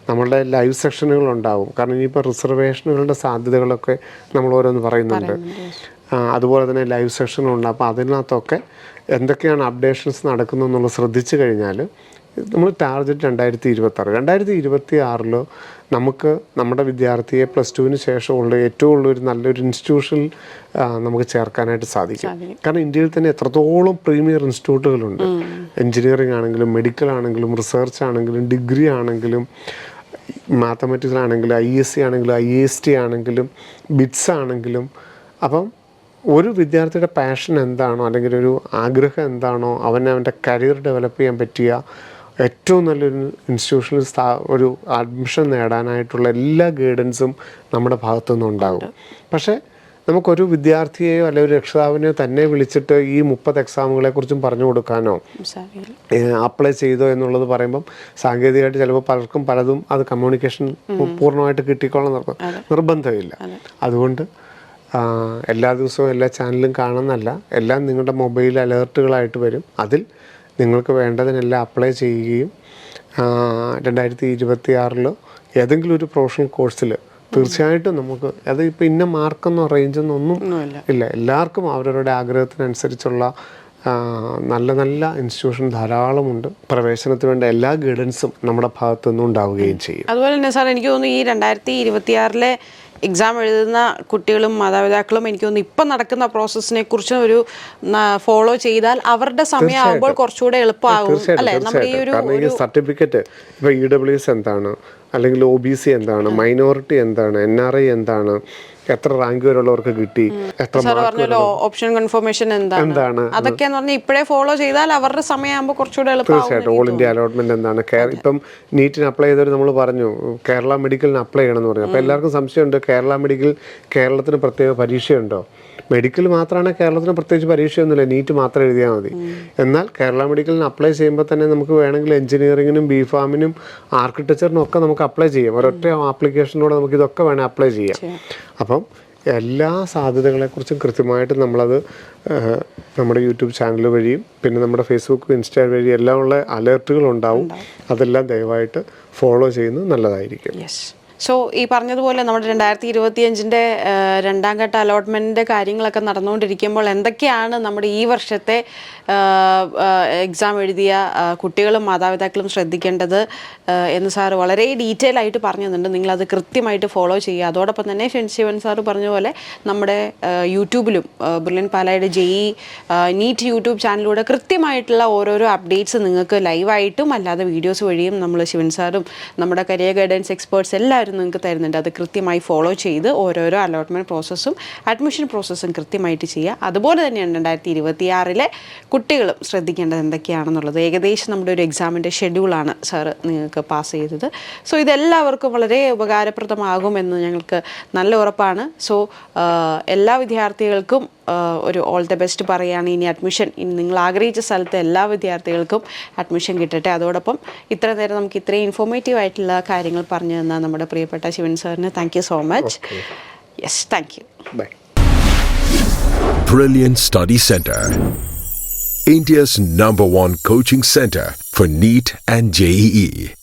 നമ്മളുടെ ലൈവ് സെക്ഷനുകൾ ഉണ്ടാകും. കാരണം ഇനിയിപ്പോൾ റിസർവേഷനുകളുടെ സാധ്യതകളൊക്കെ നമ്മൾ ഓരോന്ന് പറയുന്നുണ്ട്. അതുപോലെ തന്നെ ലൈവ് സെഷനുണ്ട് അപ്പോൾ അതിനകത്തൊക്കെ എന്തൊക്കെയാണ് അപ്ഡേഷൻസ് നടക്കുന്നതെന്നുള്ളത് ശ്രദ്ധിച്ചു കഴിഞ്ഞാൽ നമ്മൾ ടാർഗറ്റ് രണ്ടായിരത്തി ഇരുപത്തി ആറ് രണ്ടായിരത്തി ഇരുപത്തി ആറിൽ നമുക്ക് നമ്മുടെ വിദ്യാർത്ഥിയെ പ്ലസ് ടുവിന് ശേഷമുള്ള ഏറ്റവും ഉള്ള ഒരു നല്ലൊരു ഇൻസ്റ്റിറ്റ്യൂഷനിൽ നമുക്ക് ചേർക്കാനായിട്ട് സാധിക്കും. കാരണം ഇന്ത്യയിൽ തന്നെ എത്രത്തോളം പ്രീമിയർ ഇൻസ്റ്റിറ്റ്യൂട്ടുകളുണ്ട് എഞ്ചിനീയറിംഗ് ആണെങ്കിലും മെഡിക്കൽ ആണെങ്കിലും റിസർച്ച് ആണെങ്കിലും ഡിഗ്രി ആണെങ്കിലും മാത്തമാറ്റിക്സ് ആണെങ്കിലും ഐ എസ് സി ആണെങ്കിലും ഐ എസ് ടി ആണെങ്കിലും ബിറ്റ്സ് ആണെങ്കിലും. അപ്പം ഒരു വിദ്യാർത്ഥിയുടെ പാഷൻ എന്താണോ അല്ലെങ്കിൽ ഒരു ആഗ്രഹം എന്താണോ അവനെ അവന്റെ കരിയർ ഡെവലപ്പ് ചെയ്യാൻ പറ്റിയ ഏറ്റവും നല്ലൊരു ഇൻസ്റ്റിറ്റ്യൂഷനിൽ സ്ഥാ ഒരു അഡ്മിഷൻ നേടാനായിട്ടുള്ള എല്ലാ ഗൈഡൻസും നമ്മുടെ ഭാഗത്തുനിന്നും ഉണ്ടാകും. പക്ഷേ നമുക്കൊരു വിദ്യാർത്ഥിയെയോ അല്ലെങ്കിൽ ഒരു രക്ഷിതാവിനെയോ തന്നെ വിളിച്ചിട്ട് ഈ മുപ്പത് എക്സാമുകളെ കുറിച്ചും പറഞ്ഞു കൊടുക്കാനോ അപ്ലൈ ചെയ്തോ എന്നുള്ളത് പറയുമ്പം സാങ്കേതികമായിട്ട് ചിലപ്പോൾ പലർക്കും പലതും അത് കമ്മ്യൂണിക്കേഷൻ പൂർണമായിട്ട് കിട്ടിക്കോളാം നിർബ- നിർബന്ധമില്ല. അതുകൊണ്ട് എല്ലാ ദിവസവും എല്ലാ ചാനലും കാണുന്നല്ല എല്ലാം നിങ്ങളുടെ മൊബൈൽ അലേർട്ടുകളായിട്ട് വരും. അതിൽ നിങ്ങൾക്ക് വേണ്ടതിനെല്ലാം അപ്ലൈ ചെയ്യുകയും രണ്ടായിരത്തി ഇരുപത്തി ആറിലോ ഏതെങ്കിലും ഒരു പ്രൊഫഷണൽ കോഴ്സിൽ തീർച്ചയായിട്ടും നമുക്ക് അത് ഇപ്പം ഇന്ന മാർക്കെന്നോ റേഞ്ചെന്നോ ഒന്നും ഇല്ല. എല്ലാവർക്കും അവരവരുടെ ആഗ്രഹത്തിനനുസരിച്ചുള്ള നല്ല നല്ല ഇൻസ്റ്റിറ്റ്യൂഷൻ ധാരാളമുണ്ട്. പ്രവേശനത്തിന് വേണ്ട എല്ലാ ഗൈഡൻസും നമ്മുടെ ഭാഗത്തു നിന്നും ഉണ്ടാവുകയും ചെയ്യും. അതുപോലെ തന്നെ സാർ എനിക്ക് തോന്നുന്നു ഈ രണ്ടായിരത്തി ഇരുപത്തിയാറിലെ എക്സാം എഴുതുന്ന കുട്ടികളും മാതാപിതാക്കളും എനിക്ക് തോന്നുന്നു ഇപ്പം നടക്കുന്ന പ്രോസസ്സിനെ കുറിച്ച് ഒരു ഫോളോ ചെയ്താൽ അവരുടെ സമയമാകുമ്പോൾ കുറച്ചുകൂടെ എളുപ്പമാകും അല്ലേ? നമ്മുടെ ഈ ഒരു സർട്ടിഫിക്കറ്റ് ഇപ്പോൾ ഇ ഡബ്ല്യു എസ് എന്താണ്? അല്ലെങ്കിൽ ഒ ബി സി എന്താണ്? മൈനോറിറ്റി എന്താണ്? എൻ ആർ ഐ എന്താണ്? എത്ര റാങ്ക് വരെയുള്ളവർക്ക് കിട്ടി എത്ര ഓപ്ഷൻ കൺഫർമേഷൻ എന്താണ്? അതൊക്കെ പറഞ്ഞാൽ ഇപ്പോഴേ ഫോളോ ചെയ്താൽ അവരുടെ സമയമാകുമ്പോൾ കുറച്ചുകൂടെ തീർച്ചയായിട്ടും. ഓൾ ഇന്ത്യ അലോട്ട്മെന്റ് എന്താണ്? ഇപ്പം നീറ്റിന് അപ്ലൈ ചെയ്തവർ നമ്മൾ പറഞ്ഞു കേരള മെഡിക്കലിന് അപ്ലൈ ചെയ്യണം എന്ന് പറഞ്ഞു. അപ്പോൾ എല്ലാവർക്കും സംശയമുണ്ട് കേരള മെഡിക്കൽ കേരളത്തിന് പ്രത്യേക പരീക്ഷയുണ്ടോ? മെഡിക്കൽ മാത്രമാണ് കേരളത്തിന് പ്രത്യേകിച്ച് പരീക്ഷയൊന്നുമില്ല നീറ്റ് മാത്രം എഴുതിയാൽ മതി. എന്നാൽ കേരള മെഡിക്കലിന് അപ്ലൈ ചെയ്യുമ്പോൾ തന്നെ നമുക്ക് വേണമെങ്കിൽ എഞ്ചിനീയറിങ്ങിനും ബി ഫാമിനും ആർക്കിടെക്ചറിനും ഒക്കെ നമുക്ക് അപ്ലൈ ചെയ്യാം. ഒരൊറ്റ ആപ്ലിക്കേഷനിലൂടെ നമുക്ക് ഇതൊക്കെ വേണേൽ അപ്ലൈ ചെയ്യാം. അപ്പം എല്ലാ സാധ്യതകളെക്കുറിച്ചും കൃത്യമായിട്ട് നമ്മളത് നമ്മുടെ യൂട്യൂബ് ചാനൽ വഴിയും പിന്നെ നമ്മുടെ ഫേസ്ബുക്ക് ഇൻസ്റ്റാഗ്രാം വഴിയും എല്ലാം ഉള്ള അലേർട്ടുകൾ ഉണ്ടാവും. അതെല്ലാം ദയവായിട്ട് ഫോളോ ചെയ്യുന്നത് നല്ലതായിരിക്കും. സോ ഈ പറഞ്ഞതുപോലെ നമ്മുടെ രണ്ടായിരത്തി ഇരുപത്തിയഞ്ചിന്റെ രണ്ടാം ഘട്ട അലോട്ട്മെന്റിന്റെ കാര്യങ്ങളൊക്കെ നടന്നുകൊണ്ടിരിക്കുമ്പോൾ എന്തൊക്കെയാണ് നമ്മുടെ ഈ വർഷത്തെ എക്സാം എഴുതിയ കുട്ടികളും മാതാപിതാക്കളും ശ്രദ്ധിക്കേണ്ടത് എന്ന് സാർ വളരെ ഡീറ്റെയിൽ ആയിട്ട് പറഞ്ഞു തന്നിട്ടുണ്ട്. നിങ്ങളത് കൃത്യമായിട്ട് ഫോളോ ചെയ്യുക. അതോടൊപ്പം തന്നെ ശിവൻ സാറ് പറഞ്ഞ പോലെ നമ്മുടെ യൂട്യൂബിലും ബ്രില്യൻ പാലയുടെ ജെഇ നീറ്റ് യൂട്യൂബ് ചാനലിലൂടെ കൃത്യമായിട്ടുള്ള ഓരോരോ അപ്ഡേറ്റ്സ് നിങ്ങൾക്ക് ലൈവായിട്ടും അല്ലാതെ വീഡിയോസ് വഴിയും നമ്മൾ ശിവൻ സാറും നമ്മുടെ കരിയർ ഗൈഡൻസ് എക്സ്പേർട്സ് എല്ലാവരും നിങ്ങൾക്ക് തരുന്നുണ്ട്. അത് കൃത്യമായി ഫോളോ ചെയ്ത് ഓരോരോ അലോട്ട്മെന്റ് പ്രോസസ്സും അഡ്മിഷൻ പ്രോസസ്സും കൃത്യമായിട്ട് ചെയ്യുക. അതുപോലെ തന്നെയാണ് രണ്ടായിരത്തി ഇരുപത്തിയാറിലെ കുട്ടികളും ശ്രദ്ധിക്കേണ്ടത് എന്തൊക്കെയാണെന്നുള്ളത്. ഏകദേശം നമ്മുടെ ഒരു എക്സാമിന്റെ ഷെഡ്യൂളാണ് സാറ് നിങ്ങൾക്ക് പാസ് ചെയ്തത്. സോ ഇതെല്ലാവർക്കും വളരെ ഉപകാരപ്രദമാകുമെന്ന് ഞങ്ങൾക്ക് നല്ല ഉറപ്പാണ്. സോ എല്ലാ വിദ്യാർത്ഥികൾക്കും ഒരു ഓൾ ദ ബെസ്റ്റ് പറയുകയാണ് ഇനി അഡ്മിഷൻ ഇനി നിങ്ങൾ ആഗ്രഹിച്ച സ്ഥലത്തെ എല്ലാ വിദ്യാർത്ഥികൾക്കും അഡ്മിഷൻ കിട്ടട്ടെ. അതോടൊപ്പം ഇത്ര നേരം നമുക്ക് ഇത്രയും ഇൻഫോർമേറ്റീവ് ആയിട്ടുള്ള കാര്യങ്ങൾ പറഞ്ഞു തന്ന നമ്മുടെ പ്രിയപ്പെട്ട ശിവൻ സാറിന് thank you so much yes thank you bye Brilliant Study Center. India's number one coaching center for NEET and JEE.